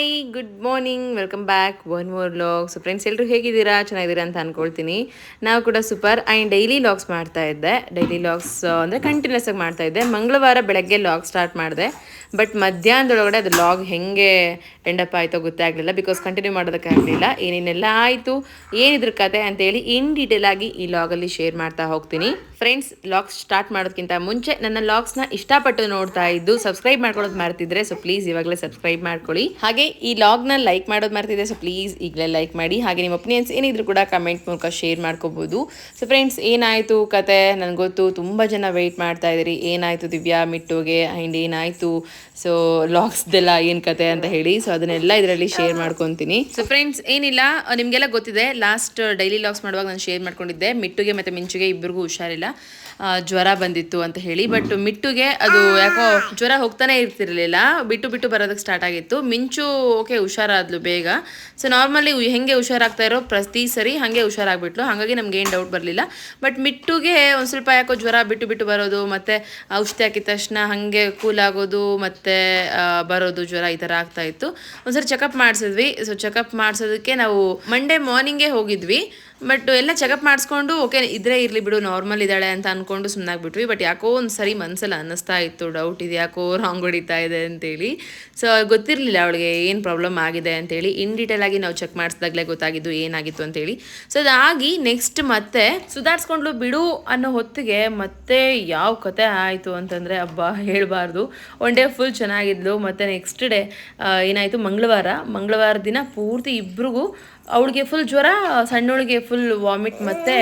Hi good morning welcome back one more vlog so friends ಎಲ್ಲರೂ ಹೇಗಿದ್ದೀರಾ? ಚೆನ್ನಾಗಿದ್ದೀರಾ ಅಂತ ಅನ್ಕೊಳ್ತೀನಿ. ನಾವು ಕೂಡ ಸೂಪರ್ ಆ್ಯಂಡ್ ಡೈಲಿ ಲಾಗ್ಸ್ ಮಾಡ್ತಾ ಇದ್ದೆ. ಡೈಲಿ ಲಾಗ್ಸ್ ಅಂದರೆ ಕಂಟಿನ್ಯೂಸ್ ಆಗಿ ಮಾಡ್ತಾ ಇದ್ದೆ. ಮಂಗಳವಾರ ಬೆಳಗ್ಗೆ ಲಾಗ್ ಸ್ಟಾರ್ಟ್ ಮಾಡಿದೆ. ಬಟ್ ಮಧ್ಯಾಹ್ನದೊಳಗಡೆ ಅದು ಲಾಗ್ ಹೆಂಗೆ ಎಂಡಪ್ ಆಯಿತೋ ಗೊತ್ತೇ ಆಗಲಿಲ್ಲ ಬಿಕಾಸ್ ಕಂಟಿನ್ಯೂ ಮಾಡೋದಕ್ಕಾಗಲಿಲ್ಲ ಏನೇನೆಲ್ಲ ಆಯಿತು, ಏನಿದ್ರ ಕತೆ ಅಂತೇಳಿ ಇನ್ ಡೀಟೇಲ್ ಆಗಿ ಈ ಲಾಗಲ್ಲಿ ಶೇರ್ ಮಾಡ್ತಾ ಹೋಗ್ತೀನಿ. ಫ್ರೆಂಡ್ಸ್ ಲಾಗ್ಸ್ ಸ್ಟಾರ್ಟ್ ಮಾಡೋದಕ್ಕಿಂತ ಮುಂಚೆ ನನ್ನ ಲಾಗ್ಸ್ನ ಇಷ್ಟಪಟ್ಟು ನೋಡ್ತಾ ಇದ್ದು ಸಬ್ಸ್ಕ್ರೈಬ್ ಮಾಡ್ಕೊಳ್ಳೋದು ಮಾಡ್ತಿದ್ರೆ ಸೊ ಪ್ಲೀಸ್ ಇವಾಗಲೇ ಸಬ್ಸ್ಕ್ರೈಬ್ ಮಾಡ್ಕೊಳ್ಳಿ. ಹಾಗೆ ಈ ಲಾಗ್ನ ಲೈಕ್ ಮಾಡೋದು ಮರ್ತಿದೆ ಸೊ ಪ್ಲೀಸ್ ಈಗಲೇ ಲೈಕ್ ಮಾಡಿ. ಹಾಗೆ ನಿಮ್ಮ ಒಪಿನಿಯನ್ಸ್ ಏನಿದ್ರು ಕೂಡ ಕಮೆಂಟ್ ಮೂಲಕ ಶೇರ್ ಮಾಡ್ಕೋಬೋದು. ಸೊ ಫ್ರೆಂಡ್ಸ್ ಏನಾಯಿತು ಕತೆ? ನನಗೆ ಗೊತ್ತು ತುಂಬ ಜನ ವೆಯ್ಟ್ ಮಾಡ್ತಾ ಇದ್ದೀರಿ. ಏನಾಯಿತು ದಿವ್ಯಾ, ಮಿಟ್ಟುಗೆ? ಆ್ಯಂಡ್ ಏನಾಯಿತು? ಸೊ ಲಾಗ್ಸ್ದೆಲ್ಲ ಏನು ಕತೆ ಅಂತ ಹೇಳಿ. ಸೊ ಅದನ್ನೆಲ್ಲ ಇದರಲ್ಲಿ ಶೇರ್ ಮಾಡ್ಕೊತೀನಿ. ಸೊ ಫ್ರೆಂಡ್ಸ್ ಏನಿಲ್ಲ ನಿಮ್ಗೆಲ್ಲ ಗೊತ್ತಿದೆ ಲಾಸ್ಟ್ ಡೈಲಿ ಲಾಗ್ಸ್ ಮಾಡುವಾಗ ನಾನು ಶೇರ್ ಮಾಡ್ಕೊಂಡಿದ್ದೆ. ಮಿಟ್ಟುಗೆ ಮತ್ತೆ ಮಿಂಚುಗೆ ಇಬ್ಬರಿಗೂ ಹುಷಾರಿಲ್ಲ. ಜ್ವರ ಬಂದಿತ್ತು ಅಂತ ಹೇಳಿ. ಬಟ್ ಮಿಟ್ಟುಗೆ ಅದು ಯಾಕೋ ಜ್ವರ ಹೋಗ್ತಾನೆ ಇರ್ತಿರ್ಲಿಲ್ಲ. ಬಿಟ್ಟು ಬಿಟ್ಟು ಬರೋದಕ್ಕೆ ಸ್ಟಾರ್ಟ್ ಆಗಿತ್ತು. ಮಿಂಚು ಓಕೆ ಹುಷಾರಾದ್ಲು ಬೇಗ. ಸೊ ನಾರ್ಮಲಿ ಹೆಂಗೆ ಹುಷಾರಾಗ್ತಾ ಇರೋ ಪ್ರತಿ ಸರಿ ಹಾಗೆ ಹುಷಾರಾಗ್ಬಿಟ್ಲು. ಹಾಗಾಗಿ ನಮ್ಗೆ ಏನು ಡೌಟ್ ಬರಲಿಲ್ಲ. ಬಟ್ ಮಿಟ್ಟುಗೆ ಒಂದು ಸ್ವಲ್ಪ ಯಾಕೋ ಜ್ವರ ಬಿಟ್ಟು ಬಿಟ್ಟು ಬರೋದು ಮತ್ತು ಔಷಧಿ ಹಾಕಿದ ತಕ್ಷಣ ಹಾಗೆ ಕೂಲ್ ಆಗೋದು ಮತ್ತು ಬರೋದು ಜ್ವರ ಈ ಥರ ಆಗ್ತಾ ಇತ್ತು. ಒಂದ್ಸರಿ ಚೆಕಪ್ ಮಾಡಿಸಿದ್ವಿ. ಸೊ ಚೆಕಪ್ ಮಾಡಿಸೋದಕ್ಕೆ ನಾವು ಮಂಡೇ ಮಾರ್ನಿಂಗೇ ಹೋಗಿದ್ವಿ. ಬಟ್ ಎಲ್ಲ ಚೆಕಪ್ ಮಾಡಿಸ್ಕೊಂಡು ಓಕೆ ಇದ್ರೆ ಇರಲಿ ಬಿಡು ನಾರ್ಮಲ್ ಇದ್ದಾಳೆ ಅಂತ ಅಂದ್ಕೊಂಡು ಸುಮ್ಮನಾಗ್ಬಿಟ್ವಿ ಬಟ್ ಯಾಕೋ ಒಂದು ಸರಿ ಮನಸ್ಸಲ್ಲಿ ಅನ್ನಿಸ್ತಾ ಇತ್ತು ಡೌಟ್ ಇದೆ, ಯಾಕೋ ರಾಂಗ್ ಹೊಡಿತಾ ಇದೆ ಅಂತೇಳಿ. ಸೊ ಗೊತ್ತಿರಲಿಲ್ಲ ಅವಳಿಗೆ ಏನು ಪ್ರಾಬ್ಲಮ್ ಆಗಿದೆ ಅಂತೇಳಿ. ಇನ್ ಡೀಟೇಲ್ ಆಗಿ ನಾವು ಚೆಕ್ ಮಾಡಿಸಿದಾಗಲೇ ಗೊತ್ತಾಗಿದ್ದು ಏನಾಗಿತ್ತು ಅಂತೇಳಿ. ಸೊ ಅದಾಗಿ ನೆಕ್ಸ್ಟ್ ಮತ್ತೆ ಸುಧಾರಿಸ್ಕೊಂಡ್ಲು ಬಿಡು ಅನ್ನೋ ಹೊತ್ತಿಗೆ ಮತ್ತೆ ಯಾವ ಕತೆ ಆಯಿತು ಅಂತಂದರೆ ಹಬ್ಬ ಹೇಳಬಾರ್ದು. ಒನ್ ಡೇ ಫುಲ್ ಚೆನ್ನಾಗಿದ್ಲು. ಮತ್ತು ನೆಕ್ಸ್ಟ್ ಡೇ ಏನಾಯಿತು? ಮಂಗಳವಾರ. ಮಂಗಳವಾರ ದಿನ ಪೂರ್ತಿ ಇಬ್ರಿಗೂ ಅವಳಿಗೆ ಫುಲ್ ಜ್ವರ ಸಣ್ಣವಳಿಗೆ ಫುಲ್ ವಾಮಿಟ್ ಮತ್ತೆ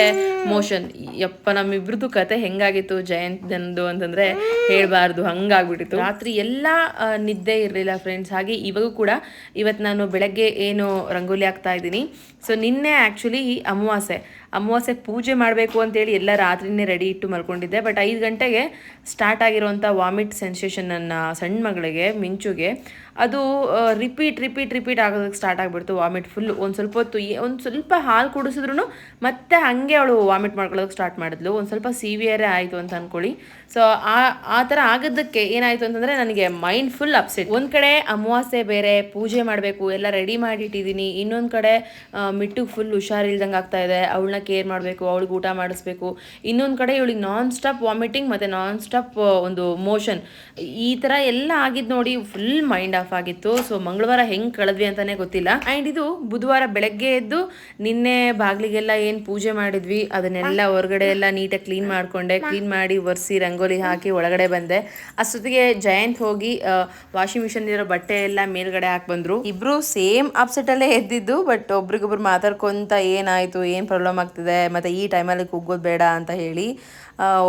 ಮೋಷನ್ ಯಪ್ಪ ನಮ್ಮಿಬ್ರದ್ದು ಕತೆ ಹೆಂಗಾಗಿತ್ತು ಜಯಂತಂದು ಅಂತಂದ್ರೆ ಹೇಳಬಾರ್ದು ಹಂಗಾಗ್ಬಿಟ್ಟಿತ್ತು. ರಾತ್ರಿ ಎಲ್ಲ ನಿದ್ದೆ ಇರಲಿಲ್ಲ ಫ್ರೆಂಡ್ಸ್ ಹಾಗೆ ಇವಾಗೂ ಕೂಡ ಇವತ್ತು ನಾನು ಬೆಳಗ್ಗೆ ಏನು ರಂಗೋಲಿ ಹಾಕ್ತಾ ಇದ್ದೀನಿ. ಸೊ ನಿನ್ನೆ ಆ್ಯಕ್ಚುಲಿ ಅಮಾವಾಸ್ಯೆ. ಅಮಾವಾಸ್ಯೆ ಪೂಜೆ ಮಾಡಬೇಕು ಅಂತೇಳಿ ಎಲ್ಲ ರಾತ್ರಿನೇ ರೆಡಿ ಇಟ್ಟು ಮಲ್ಕೊಂಡಿದ್ದೆ. ಬಟ್ ಐದು ಗಂಟೆಗೆ ಸ್ಟಾರ್ಟ್ ಆಗಿರುವಂಥ ವಾಮಿಟ್ ಸೆನ್ಸೇಷನನ್ನು ನನ್ನ ಸಣ್ಣ ಮಗಳಿಗೆ, ಮಿಂಚುಗೆ, ಅದು ರಿಪೀಟ್ ರಿಪೀಟ್ ರಿಪೀಟ್ ಆಗೋದಕ್ಕೆ ಸ್ಟಾರ್ಟ್ ಆಗಿಬಿಡ್ತು ವಾಮಿಟ್ ಫುಲ್ ಒಂದು ಸ್ವಲ್ಪ ಹೊತ್ತು ಒಂದು ಸ್ವಲ್ಪ ಹಾಲು ಕುಡಿಸಿದ್ರು ಮತ್ತೆ ಹಾಗೆ ಅವಳು ವಾಮಿಟ್ ಮಾಡ್ಕೊಳ್ಳೋದಕ್ಕೆ ಸ್ಟಾರ್ಟ್ ಮಾಡಿದ್ಲು. ಒಂದು ಸ್ವಲ್ಪ ಸಿವಿಯರೇ ಆಯಿತು ಅಂತ ಅಂದ್ಕೊಳ್ಳಿ ಸೊ ಆ ಆ ಥರ ಆಗೋದಕ್ಕೆ ಏನಾಯಿತು ಅಂತಂದರೆ ನನಗೆ ಮೈಂಡ್ ಫುಲ್ ಅಪ್ಸೆಟ್ ಒಂದು ಕಡೆ ಅಮಾವಾಸ್ಯೆ ಬೇರೆ, ಪೂಜೆ ಮಾಡಬೇಕು, ಎಲ್ಲ ರೆಡಿ ಮಾಡಿಟ್ಟಿದ್ದೀನಿ. ಇನ್ನೊಂದು ಕಡೆ ಮಿಟ್ಟಿಗೆ ಫುಲ್ ಹುಷಾರಿಲ್ದಂಗೆ ಆಗ್ತಾ ಇದೆ. ಅವಳನ್ನ ಕೇರ್ ಮಾಡಬೇಕು, ಅವಳಿಗೆ ಊಟ ಮಾಡಿಸ್ಬೇಕು. ಇನ್ನೊಂದು ಕಡೆ ಇವಳಿಗೆ ನಾನ್ ಸ್ಟಾಪ್ ವಾಮಿಟಿಂಗ್ ಮತ್ತು ನಾನ್ ಸ್ಟಾಪ್ ಒಂದು ಮೋಷನ್ ಈ ಥರ ಎಲ್ಲ ಆಗಿದ್ದು ನೋಡಿ ಫುಲ್ ಮೈಂಡ್ ಆಫ್ ಆಗಿತ್ತು. ಸೊ ಮಂಗಳವಾರ ಹೆಂಗೆ ಕಳೆದ್ವಿ ಅಂತಲೇ ಗೊತ್ತಿಲ್ಲ. ಆ್ಯಂಡ್ ಇದು ಬುಧವಾರ ಬೆಳಗ್ಗೆ ಎದ್ದು ನಿನ್ನೆ ಬಾಗಿಲಿಗೆಲ್ಲ ಏನು ಪೂಜೆ ಮಾಡಿದ್ವಿ, ಅದನ್ನೆಲ್ಲ ಹೊರಗಡೆ ಎಲ್ಲ ನೀಟಾಗಿ ಕ್ಲೀನ್ ಮಾಡಿಕೊಂಡೆ. ಕ್ಲೀನ್ ಮಾಡಿ ಒರೆಸಿ ರಂಗೋಲಿ ಹಾಕಿ ಒಳಗಡೆ ಬಂದೆ. ಅಷ್ಟೊತ್ತಿಗೆ ಜಯಂತ್ ಹೋಗಿ ವಾಷಿಂಗ್ ಮಿಷನ್ ಇರೋ ಬಟ್ಟೆ ಎಲ್ಲ ಮೇಲ್ಗಡೆ ಹಾಕಿ ಬಂದ್ರು. ಇಬ್ರು ಸೇಮ್ ಅಲ್ಲೇ ಎದ್ದಿದ್ದು ಬಟ್ ಒಬ್ರಿಗೊಬ್ರು ಮಾತಾಡ್ಕೊಂತ ಏನಾಯ್ತು, ಏನು ಪ್ರಾಬ್ಲಮ್ ಆಗ್ತಿದೆ, ಮತ್ತೆ ಈ ಟೈಮಲ್ಲಿ ಕುಗ್ಗೋದು ಬೇಡ ಅಂತ ಹೇಳಿ.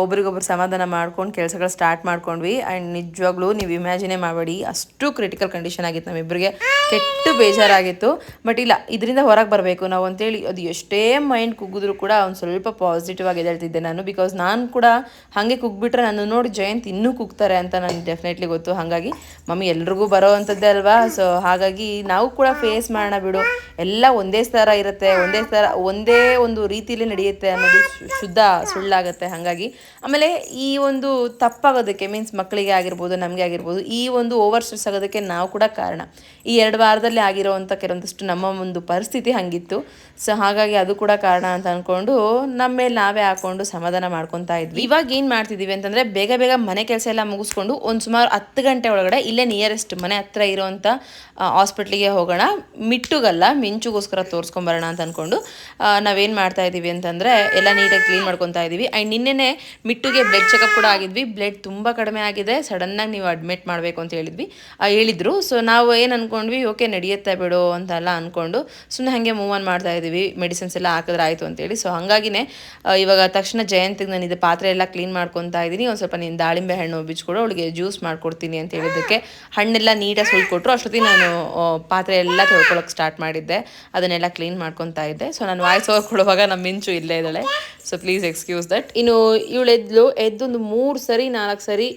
ಒಬ್ರಿಗೊಬ್ರು ಸಮಾಧಾನ ಮಾಡ್ಕೊಂಡು ಕೆಲಸಗಳು ಸ್ಟಾರ್ಟ್ ಮಾಡ್ಕೊಂಡ್ವಿ. ಆ್ಯಂಡ್ ನಿಜವಾಗ್ಲೂ ನೀವು ಇಮ್ಯಾಜಿನೇ ಮಾಡಬೇಡಿ, ಅಷ್ಟು ಕ್ರಿಟಿಕಲ್ ಕಂಡೀಷನ್ ಆಗಿತ್ತು ನಮ್ಮಿಬ್ಬರಿಗೆ ಕೆಟ್ಟು ಬೇಜಾರಾಗಿತ್ತು. ಬಟ್ ಇಲ್ಲ, ಇದರಿಂದ ಹೊರಗೆ ಬರಬೇಕು. ನಾವು ಅಂತೇಳಿ ಅದು ಎಷ್ಟೇ ಮೈಂಡ್ ಕುಗ್ಗಿದ್ರು ಕೂಡ ಒಂದು ಸ್ವಲ್ಪ ಪಾಸಿಟಿವ್ ಆಗಿ ಹೇಳ್ತಿದ್ದೆ ನಾನು. ಬಿಕಾಸ್ ನಾನು ಕೂಡ ಹಾಗೆ ಕುಗ್ಬಿಟ್ರೆ ನಾನು ನೋಡಿ ಜಯಂತ್ ಇನ್ನೂ ಕುಗ್ತಾರೆ ಅಂತ ನನಗೆ ಡೆಫಿನೆಟ್ಲಿ ಗೊತ್ತು. ಹಾಗಾಗಿ ಮಮ್ಮಿ ಎಲ್ರಿಗೂ ಬರೋ ಅಂಥದ್ದೇ ಅಲ್ವಾ? ಸೊ ಹಾಗಾಗಿ ನಾವು ಕೂಡ ಫೇಸ್ ಮಾಡೋಣ ಬಿಡು. ಎಲ್ಲ ಒಂದೇ ಥರ ಇರುತ್ತೆ. ಒಂದೇ ಥರ, ಒಂದೇ ಒಂದು ರೀತಿಯಲ್ಲಿ ನಡೆಯುತ್ತೆ ಅನ್ನೋದು ಶುದ್ಧ ಸುಳ್ಳಾಗುತ್ತೆ. ಹಾಗಾಗಿ ಆಮೇಲೆ ಈ ಒಂದು ತಪ್ಪಾಗೋದಕ್ಕೆ ಮೀನ್ಸ್ ಮಕ್ಕಳಿಗೆ ಆಗಿರ್ಬೋದು, ನಮಗೆ ಆಗಿರ್ಬೋದು, ಈ ಒಂದು ಓವರ್ ಸ್ಟ್ರೆಸ್ ಆಗೋದಕ್ಕೆ ನಾವು ಕೂಡ ಕಾರಣ. ಈ ಎರಡು ವಾರದಲ್ಲಿ ಆಗಿರೋವಂಥ ಕೆಲವೊಂದಿಷ್ಟು ನಮ್ಮ ಒಂದು ಪರಿಸ್ಥಿತಿ ಹಂಗಿತ್ತು. ಸೊ ಹಾಗಾಗಿ ಅದು ಕೂಡ ಕಾರಣ ಅಂತ ಅಂದ್ಕೊಂಡು ನಮ್ಮ ಮೇಲೆ ನಾವೇ ಹಾಕೊಂಡು ಸಮಾಧಾನ ಮಾಡ್ಕೊತಾ ಇದ್ವಿ. ಇವಾಗ ಏನು ಮಾಡ್ತಿದ್ದೀವಿ ಅಂತಂದರೆ ಬೇಗ ಬೇಗ ಮನೆ ಕೆಲಸ ಎಲ್ಲ ಮುಗಿಸ್ಕೊಂಡು ಒಂದು ಸುಮಾರು ಹತ್ತು ಗಂಟೆ ಒಳಗಡೆ ಇಲ್ಲೇ ನಿಯರೆಸ್ಟ್ ಮನೆ ಹತ್ರ ಇರೋವಂಥ ಹಾಸ್ಪಿಟ್ಲಿಗೆ ಹೋಗೋಣ. ಮಿಟ್ಟುಗಲ್ಲ, ಮಿಂಚುಗೋಸ್ಕರ ತೋರಿಸ್ಕೊಂಬರೋಣ ಅಂತ ಅಂದ್ಕೊಂಡು ನಾವೇನು ಮಾಡ್ತಾ ಇದ್ದೀವಿ ಅಂತಂದರೆ ಎಲ್ಲ ನೀಟಾಗಿ ಕ್ಲೀನ್ ಮಾಡ್ಕೊತಾ ಇದ್ದೀವಿ ಆ್ಯಂಡ್ ನಿನ್ನೆನೆ ಮಿಟ್ಟುಗೆ ಬ್ಲಡ್ ಚೆಕಪ್ ಕೂಡ ಆಗಿದ್ವಿ. ಬ್ಲಡ್ ತುಂಬ ಕಡಿಮೆ ಆಗಿದೆ. ಸಡನ್ನಾಗಿ ನೀವು ಅಡ್ಮಿಟ್ ಮಾಡಬೇಕು ಅಂತ ಹೇಳಿದ್ವಿ. ಹೇಳಿದ್ರು. ಸೊ ನಾವು ಏನು ಅಂದ್ಕೊಂಡ್ವಿ ಓಕೆ ನಡೆಯುತ್ತೆ ಬಿಡು ಅಂತೆಲ್ಲ ಅಂದ್ಕೊಂಡು ಸುಮ್ಮನೆ ಹಾಗೆ ಮೂವ್ ಆನ್ ಮಾಡ್ತಾ ಇದ್ದೀವಿ. ಮೆಡಿಸಿನ್ಸ್ ಎಲ್ಲ ಹಾಕಿದ್ರೆ ಆಯಿತು ಅಂತೇಳಿ ಸೊ ಹಾಗಾಗಿನೇ ಇವಾಗ ತಕ್ಷಣ ಜಯಂತಿಗೆ ನಾನು ಇದು ಪಾತ್ರೆ ಎಲ್ಲ ಕ್ಲೀನ್ ಮಾಡ್ಕೊತಾ ಇದ್ದೀನಿ. ಒಂದು ಸ್ವಲ್ಪ ನೀನು ದಾಳಿಂಬೆ ಹಣ್ಣು ಬಿಚ್ಕೊಡು ಅವಳಿಗೆ ಜ್ಯೂಸ್ ಮಾಡ್ಕೊಡ್ತೀನಿ ಅಂತ ಹೇಳಿದ್ದಕ್ಕೆ ಹಣ್ಣೆಲ್ಲ ನೀಟಾಗಿ ಸುಳ್ಕೊಟ್ರು ಅಷ್ಟೊತ್ತಿಗೆ ನಾನು ಪಾತ್ರೆ ಎಲ್ಲ ತೊಳ್ಕೊಳಕ್ಕೆ ಸ್ಟಾರ್ಟ್ ಮಾಡಿದ್ದೆ. ಅದನ್ನೆಲ್ಲ ಕ್ಲೀನ್ ಮಾಡ್ಕೊತಾ ಇದ್ದೆ. ಸೊ ನಾನು ವಾಯ್ಸ್ ಓವರ್ ಕೊಡುವಾಗ ನಮ್ಮ ಮಿಂಚು ಇಲ್ಲೇ ಇದ್ದಾಳೆ. ಸೊ ಪ್ಲೀಸ್ ಎಕ್ಸ್ಕ್ಯೂಸ್ ದಟ್ ಇನ್ನು ಇವಳು ಎದ್ದು ಒಂದು ಮೂರು ಸರಿ, ನಾಲ್ಕು ಸರಿ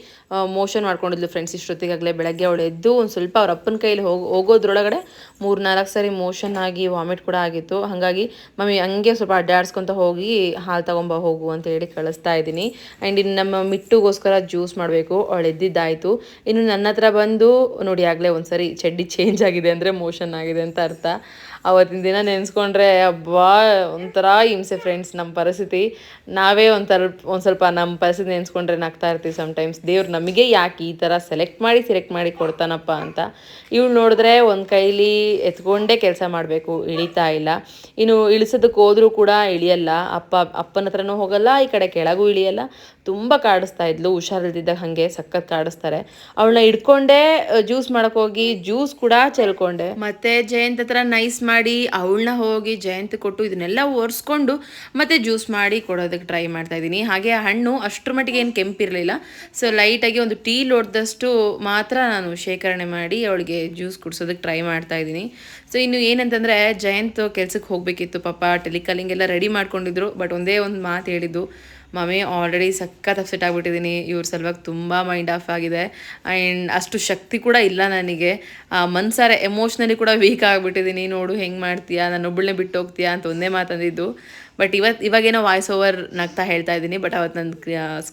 ಮೋಷನ್ ಮಾಡ್ಕೊಂಡಿದ್ಲು ಫ್ರೆಂಡ್ಸ್ ಇಷ್ಟೊತ್ತಿಗಾಗಲೇ ಬೆಳಗ್ಗೆ. ಅವಳು ಎದ್ದು ಒಂದು ಸ್ವಲ್ಪ ಅವ್ರ ಅಪ್ಪನ ಕೈಲಿ ಹೋಗಿ, ಹೋಗೋದ್ರೊಳಗಡೆ ಮೂರು, ನಾಲ್ಕು ಸರಿ ಮೋಷನ್ ಆಗಿ ವಾಮಿಟ್ ಕೂಡ ಆಗಿತ್ತು. ಹಾಗಾಗಿ, ಮಮ್ಮಿ, ಹಂಗೆ ಸ್ವಲ್ಪ ಅಡ್ಡಾಡ್ಸ್ಕೊತ ಹೋಗಿ ಹಾಲು ತಗೊಂಬ, ಹೋಗು ಅಂತ ಹೇಳಿ ಕಳಿಸ್ತಾ ಇದ್ದೀನಿ. ಆ್ಯಂಡ್ ಇನ್ನು ನಮ್ಮ ಮಿಟ್ಟುಗೋಸ್ಕರ ಜ್ಯೂಸ್ ಮಾಡಬೇಕು. ಅವಳು ಎದ್ದಿದ್ದಾಯಿತು. ಇನ್ನು ನನ್ನ ಹತ್ರ ಬಂದು ನೋಡಿ, ಆಗಲೇ ಒಂದು ಸರಿ ಚಡ್ಡಿ ಚೇಂಜ್ ಆಗಿದೆ ಅಂದರೆ ಮೋಷನ್ ಆಗಿದೆ ಅಂತ ಅರ್ಥ. ಅವತ್ತಿನ ದಿನ ನೆನೆಸ್ಕೊಂಡ್ರೆ, ಅಬ್ಬಾ, ಒಂಥರ ಹಿಂಸೆ ಫ್ರೆಂಡ್ಸ್ ನಮ್ಮ ಪರಿಸ್ಥಿತಿ. ನಾವೇ ಸ್ವಲ್ಪ ಒಂದು ಸ್ವಲ್ಪ ನಮ್ಮ ಪರಿಸ್ಥಿತಿ ನೆನೆಸ್ಕೊಂಡ್ರೆ ನಗ್ತಾ ಇರ್ತೀವಿ ಸಮ್ಟೈಮ್ಸ್ ದೇವ್ರು ನಮಗೆ ಯಾಕೆ ಈ ಥರ ಸೆಲೆಕ್ಟ್ ಮಾಡಿ ಸೆಲೆಕ್ಟ್ ಮಾಡಿ ಕೊಡ್ತಾನಪ್ಪ ಅಂತ. ಇವಳು ನೋಡಿದ್ರೆ ಒಂದು ಕೈಲಿ ಎತ್ಕೊಂಡೇ ಕೆಲಸ ಮಾಡಬೇಕು, ಇಳಿತಾ ಇಲ್ಲ. ಇನ್ನು ಇಳಿಸೋದಕ್ಕೆ ಹೋದರೂ ಕೂಡ ಇಳಿಯಲ್ಲ. ಅಪ್ಪ, ಅಪ್ಪನ ಹತ್ರನೂ ಹೋಗಲ್ಲ, ಈ ಕಡೆ ಕೆಳಗೂ ಇಳಿಯಲ್ಲ. ತುಂಬ ಕಾಡಿಸ್ತಾ ಇದ್ಲು, ಹುಷಾರಿಲ್ದಿದ್ದಾಗ ಹಾಗೆ ಸಖತ್ ಕಾಡಿಸ್ತಾರೆ. ಅವಳನ್ನ ಹಿಡ್ಕೊಂಡೇ ಜ್ಯೂಸ್ ಮಾಡಕ್ ಹೋಗಿ ಜ್ಯೂಸ್ ಕೂಡ ಚೆಲ್ಕೊಂಡೆ. ಮತ್ತೆ ಜಯಂತ್ ಹತ್ರ ನೈಸ್ ಮಾಡಿ ಅವಳನ್ನ ಹೋಗಿ ಜಯಂತ್ ಕೊಟ್ಟು ಇದನ್ನೆಲ್ಲ ಒರೆಸ್ಕೊಂಡು ಮತ್ತೆ ಜ್ಯೂಸ್ ಮಾಡಿ ಕೊಡೋದಕ್ಕೆ ಟ್ರೈ ಮಾಡ್ತಾ ಇದ್ದೀನಿ. ಹಾಗೆ ಹಣ್ಣು ಅಷ್ಟ್ರ ಮಟ್ಟಿಗೆ ಏನು ಕೆಂಪಿರಲಿಲ್ಲ. ಸೊ ಲೈಟಾಗಿ ಒಂದು ಟೀ ಲೋಡ್ದಷ್ಟು ಮಾತ್ರ ನಾನು ಶೇಖರಣೆ ಮಾಡಿ ಅವಳಿಗೆ ಜ್ಯೂಸ್ ಕುಡಿಸೋದಕ್ಕೆ ಟ್ರೈ ಮಾಡ್ತಾ ಇದ್ದೀನಿ. ಸೊ ಇನ್ನು ಏನಂತಂದರೆ ಜಯಂತ್ ಕೆಲ್ಸಕ್ಕೆ ಹೋಗಬೇಕಿತ್ತು ಪಾಪ, ಟೆಲಿಕಾಲಿಂಗ್ ಎಲ್ಲ ರೆಡಿ ಮಾಡ್ಕೊಂಡಿದ್ರು, ಬಟ್ ಒಂದೇ ಒಂದು ಮಾತು ಹೇಳಿದ್ದು ಮಮ್ಮಿ ಆಲ್ರೆಡಿ ಸಖತ್ ಅಪ್ಸೆಟ್ ಆಗಿಬಿಟ್ಟಿದ್ದೀನಿ ಇವ್ರ ಸಲುವಾಗಿ ತುಂಬ ಮೈಂಡ್ ಆಫ್ ಆಗಿದೆ. ಆ್ಯಂಡ್ ಅಷ್ಟು ಶಕ್ತಿ ಕೂಡ ಇಲ್ಲ ನನಗೆ. ಮನ್ಸಾರೆ ಎಮೋಷ್ನಲಿ ಕೂಡ ವೀಕ್ ಆಗಿಬಿಟ್ಟಿದ್ದೀನಿ ನೋಡು, ಹೆಂಗೆ ಮಾಡ್ತೀಯಾ? ನಾನು ಒಬ್ಬಳನ್ನೇ ಬಿಟ್ಟು ಹೋಗ್ತೀಯಾ ಅಂತ ಒಂದೇ ಮಾತಂದಿದ್ದು ಬಟ್ ಇವತ್ತು ಇವಾಗೇನೋ ವಾಯ್ಸ್ ಓವರ್ ನಗ್ತಾ ಹೇಳ್ತಾ ಇದ್ದೀನಿ. ಬಟ್ ಅವತ್ತು ನನ್ನ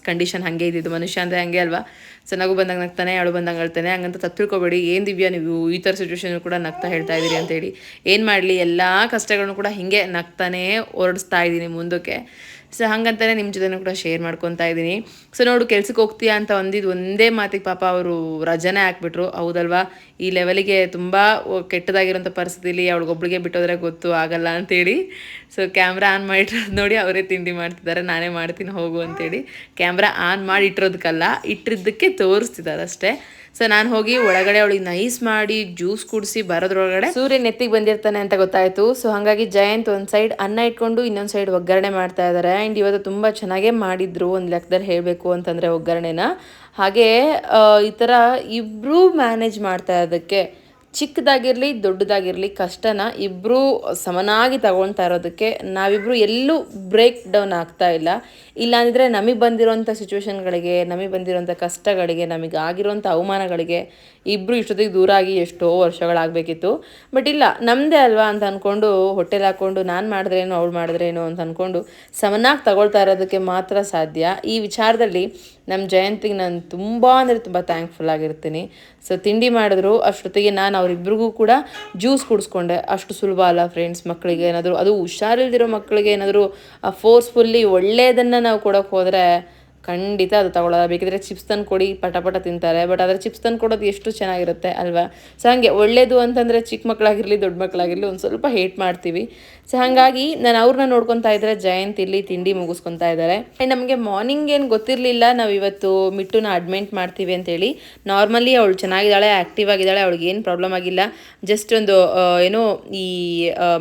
ಕಂಡೀಷನ್ ಹಾಗೆ ಇದ್ದಿದ್ದು. ಮನುಷ್ಯ ಅಂದರೆ ಹಂಗೆ ಅಲ್ವಾ? ಸೊ, ನಗು ಬಂದಾಗ ನಗ್ತಾನೆ ಅಳು ಬಂದಾಗ ಅಳ್ತಾನೆ. ಹಂಗಂತ ತಪ್ಪು ತಿಳ್ಕೊಬೇಡಿ ಏನು ದಿವ್ಯಾ ನೀವು ಈ ಥರ ಸಿಚುವೇಶನ್ ಕೂಡ ನಗ್ತಾ ಹೇಳ್ತಾ ಇದ್ದೀರಿ ಅಂತೇಳಿ ಏನು ಮಾಡಲಿ? ಎಲ್ಲ ಕಷ್ಟಗಳನ್ನು ಕೂಡ ಹಿಂಗೆ ನಗ್ತಾನೇ ಹೊರಡಿಸ್ತಾ ಇದ್ದೀನಿ ಮುಂದಕ್ಕೆ. ಸೊ ಹಾಗಂತಲೇ ನಿಮ್ಮ ಜೊತೆನೂ ಕೂಡ ಶೇರ್ ಮಾಡ್ಕೊತಾ ಇದ್ದೀನಿ. ಸೊ ನೋಡು ಕೆಲ್ಸಕ್ಕೆ ಹೋಗ್ತೀಯಾ ಅಂತ ಒಂದಿದ್ದು ಒಂದೇ ಮಾತಿಗೆ ಪಾಪ ಅವರು ರಜಾನೇ ಹಾಕ್ಬಿಟ್ರು. ಹೌದಲ್ವಾ? ಈ ಲೆವೆಲಿಗೆ ತುಂಬ ಕೆಟ್ಟದಾಗಿರೋಂಥ ಪರಿಸ್ಥಿತಿಲಿ ಅವಳಿಗೊಬ್ಳಿಗೆ ಬಿಟ್ಟೋದ್ರೆ ಗೊತ್ತು ಆಗಲ್ಲ ಅಂತೇಳಿ. ಸೊ ಕ್ಯಾಮ್ರಾ ಆನ್ ಮಾಡಿರೋದು ನೋಡಿ ಅವರೇ ತಿಂಡಿ ಮಾಡ್ತಿದ್ದಾರೆ. ನಾನೇ ಮಾಡ್ತೀನಿ, ಹೋಗು ಅಂತೇಳಿ. ಕ್ಯಾಮ್ರಾ ಆನ್ ಮಾಡಿ ಇಟ್ಟಿರೋದಕ್ಕಲ್ಲ, ಇಟ್ಟಿದ್ದಕ್ಕೆ ತೋರಿಸ್ತಿದ್ದಾರೆ ಅಷ್ಟೇ. ಸೊ ನಾನು ಹೋಗಿ ಒಳಗಡೆ ಅವಳಿಗೆ ನೈಸ್ ಮಾಡಿ ಜ್ಯೂಸ್ ಕುಡಿಸಿ ಬರೋದ್ರೊಳಗಡೆ ಸೂರ್ಯ ನೆತ್ತಿಗೆ ಬಂದಿರ್ತಾನೆ ಅಂತ ಗೊತ್ತಾಯ್ತು. ಸೊ ಹಾಗಾಗಿ ಜಯಂತ್ ಒಂದು ಸೈಡ್ ಅನ್ನ ಇಟ್ಕೊಂಡು ಇನ್ನೊಂದು ಸೈಡ್ ಒಗ್ಗರಣೆ ಮಾಡ್ತಾ ಇದ್ದಾರೆ ಆ್ಯಂಡ್ ಇವತ್ತು ತುಂಬ ಚೆನ್ನಾಗೇ ಮಾಡಿದ್ರು ಒಂದು ಲೆಕ್ಕದಲ್ಲಿ ಹೇಳಬೇಕು ಅಂತಂದರೆ ಒಗ್ಗರಣೆನ. ಹಾಗೆ ಈ ಥರ ಇಬ್ಬರೂ ಮ್ಯಾನೇಜ್ ಮಾಡ್ತಾ ಇರೋದಕ್ಕೆ ಚಿಕ್ಕದಾಗಿರಲಿ, ದೊಡ್ಡದಾಗಿರಲಿ ಕಷ್ಟನ ಇಬ್ಬರೂ ಸಮನಾಗಿ ತಗೊಳ್ತಾ ಇರೋದಕ್ಕೆ ನಾವಿಬ್ಬರು ಎಲ್ಲೂ ಬ್ರೇಕ್ ಡೌನ್ ಆಗ್ತಾ ಇಲ್ಲ. ಇಲ್ಲಾಂದರೆ ನಮಗೆ ಬಂದಿರೋಂಥ ಸಿಚುವೇಶನ್ಗಳಿಗೆ ನಮಗೆ ಬಂದಿರೋಂಥ ಕಷ್ಟಗಳಿಗೆ, ನಮಗೆ ಆಗಿರೋಂಥ ಅವಮಾನಗಳಿಗೆ ಇಬ್ಬರು ಇಷ್ಟೊತ್ತಿಗೆ ದೂರ ಆಗಿ ಎಷ್ಟೋ ವರ್ಷಗಳಾಗಬೇಕಿತ್ತು. ಬಟ್ ಇಲ್ಲ ನಮ್ಮದೇ ಅಲ್ವಾ ಅಂತ ಅಂದ್ಕೊಂಡು ಹೊಟ್ಟೆಲಿ ಹಾಕ್ಕೊಂಡು ನಾನು ಮಾಡಿದ್ರೇನು, ಅವಳು ಮಾಡಿದ್ರೇನು ಅಂತ ಅಂದ್ಕೊಂಡು ಸಮನಾಗಿ ತಗೊಳ್ತಾ ಇರೋದಕ್ಕೆ ಮಾತ್ರ ಸಾಧ್ಯ. ಈ ವಿಚಾರದಲ್ಲಿ ನಮ್ಮ ಜಯಂತಿಗೆ ನಾನು ತುಂಬ ಅಂದರೆ ತುಂಬ ಥ್ಯಾಂಕ್ಫುಲ್ ಆಗಿರ್ತೀನಿ. ಸೊ ತಿಂಡಿ ಮಾಡಿದ್ರು ಅಷ್ಟೊತ್ತಿಗೆ ನಾನು ಅವರಿಬ್ಬರಿಗೂ ಕೂಡ ಜ್ಯೂಸ್ ಕುಡಿಸ್ಕೊಂಡೆ. ಅಷ್ಟು ಸುಲಭ ಅಲ್ಲ ಫ್ರೆಂಡ್ಸ್ ಮಕ್ಕಳಿಗೆ ಏನಾದರೂ, ಅದು ಹುಷಾರಿಲ್ದಿರೋ ಮಕ್ಕಳಿಗೆ ಏನಾದರೂ ಫೋರ್ಸ್ಫುಲ್ಲಿ ಒಳ್ಳೆಯದನ್ನು ನಾವು ಕೊಡೋಕ್ಕೆ ಹೋದರೆ ಖಂಡಿತ ಅದು ತಗೊಳ್ಳೋದು. ಬೇಕಿದ್ರೆ ಚಿಪ್ಸ್ ತಂದು ಕೊಡಿ, ಪಟ ಪಟ ತಿಂತಾರೆ. ಬಟ್ ಆದರೆ ಚಿಪ್ಸ್ ತಂದು ಕೊಡೋದು ಎಷ್ಟು ಚೆನ್ನಾಗಿರುತ್ತೆ ಅಲ್ವಾ? ಸೊ ಹಾಗೆ ಒಳ್ಳೇದು ಅಂತಂದರೆ ಚಿಕ್ಕ ಮಕ್ಕಳಾಗಿರಲಿ, ದೊಡ್ಡ ಮಕ್ಕಳಾಗಿರಲಿ ಒಂದು ಸ್ವಲ್ಪ ಹೇಟ್ ಮಾಡ್ತೀವಿ. ಸೊ ಹಾಗಾಗಿ ನಾನು ಅವ್ರನ್ನ ನೋಡ್ಕೊತಾ ಇದ್ದರೆ ಜಯಂತ್ ಇಲ್ಲಿ ತಿಂಡಿ ಮುಗಿಸ್ಕೊತಾ ಇದ್ದಾರೆ ಆ್ಯಂಡ್ ನಮಗೆ ಮಾರ್ನಿಂಗ್ ಏನು ಗೊತ್ತಿರಲಿಲ್ಲ, ನಾವು ಇವತ್ತು ಮಿಟ್ಟುನ ಅಡ್ಮಿಂಟ್ ಮಾಡ್ತೀವಿ ಅಂತೇಳಿ ನಾರ್ಮಲಿ ಅವಳು ಚೆನ್ನಾಗಿದ್ದಾಳೆ ಆ್ಯಕ್ಟಿವ್ ಆಗಿದ್ದಾಳೆ, ಅವಳಿಗೆ ಏನು ಪ್ರಾಬ್ಲಮ್ ಆಗಿಲ್ಲ. ಜಸ್ಟ್ ಒಂದು ಏನೋ ಈ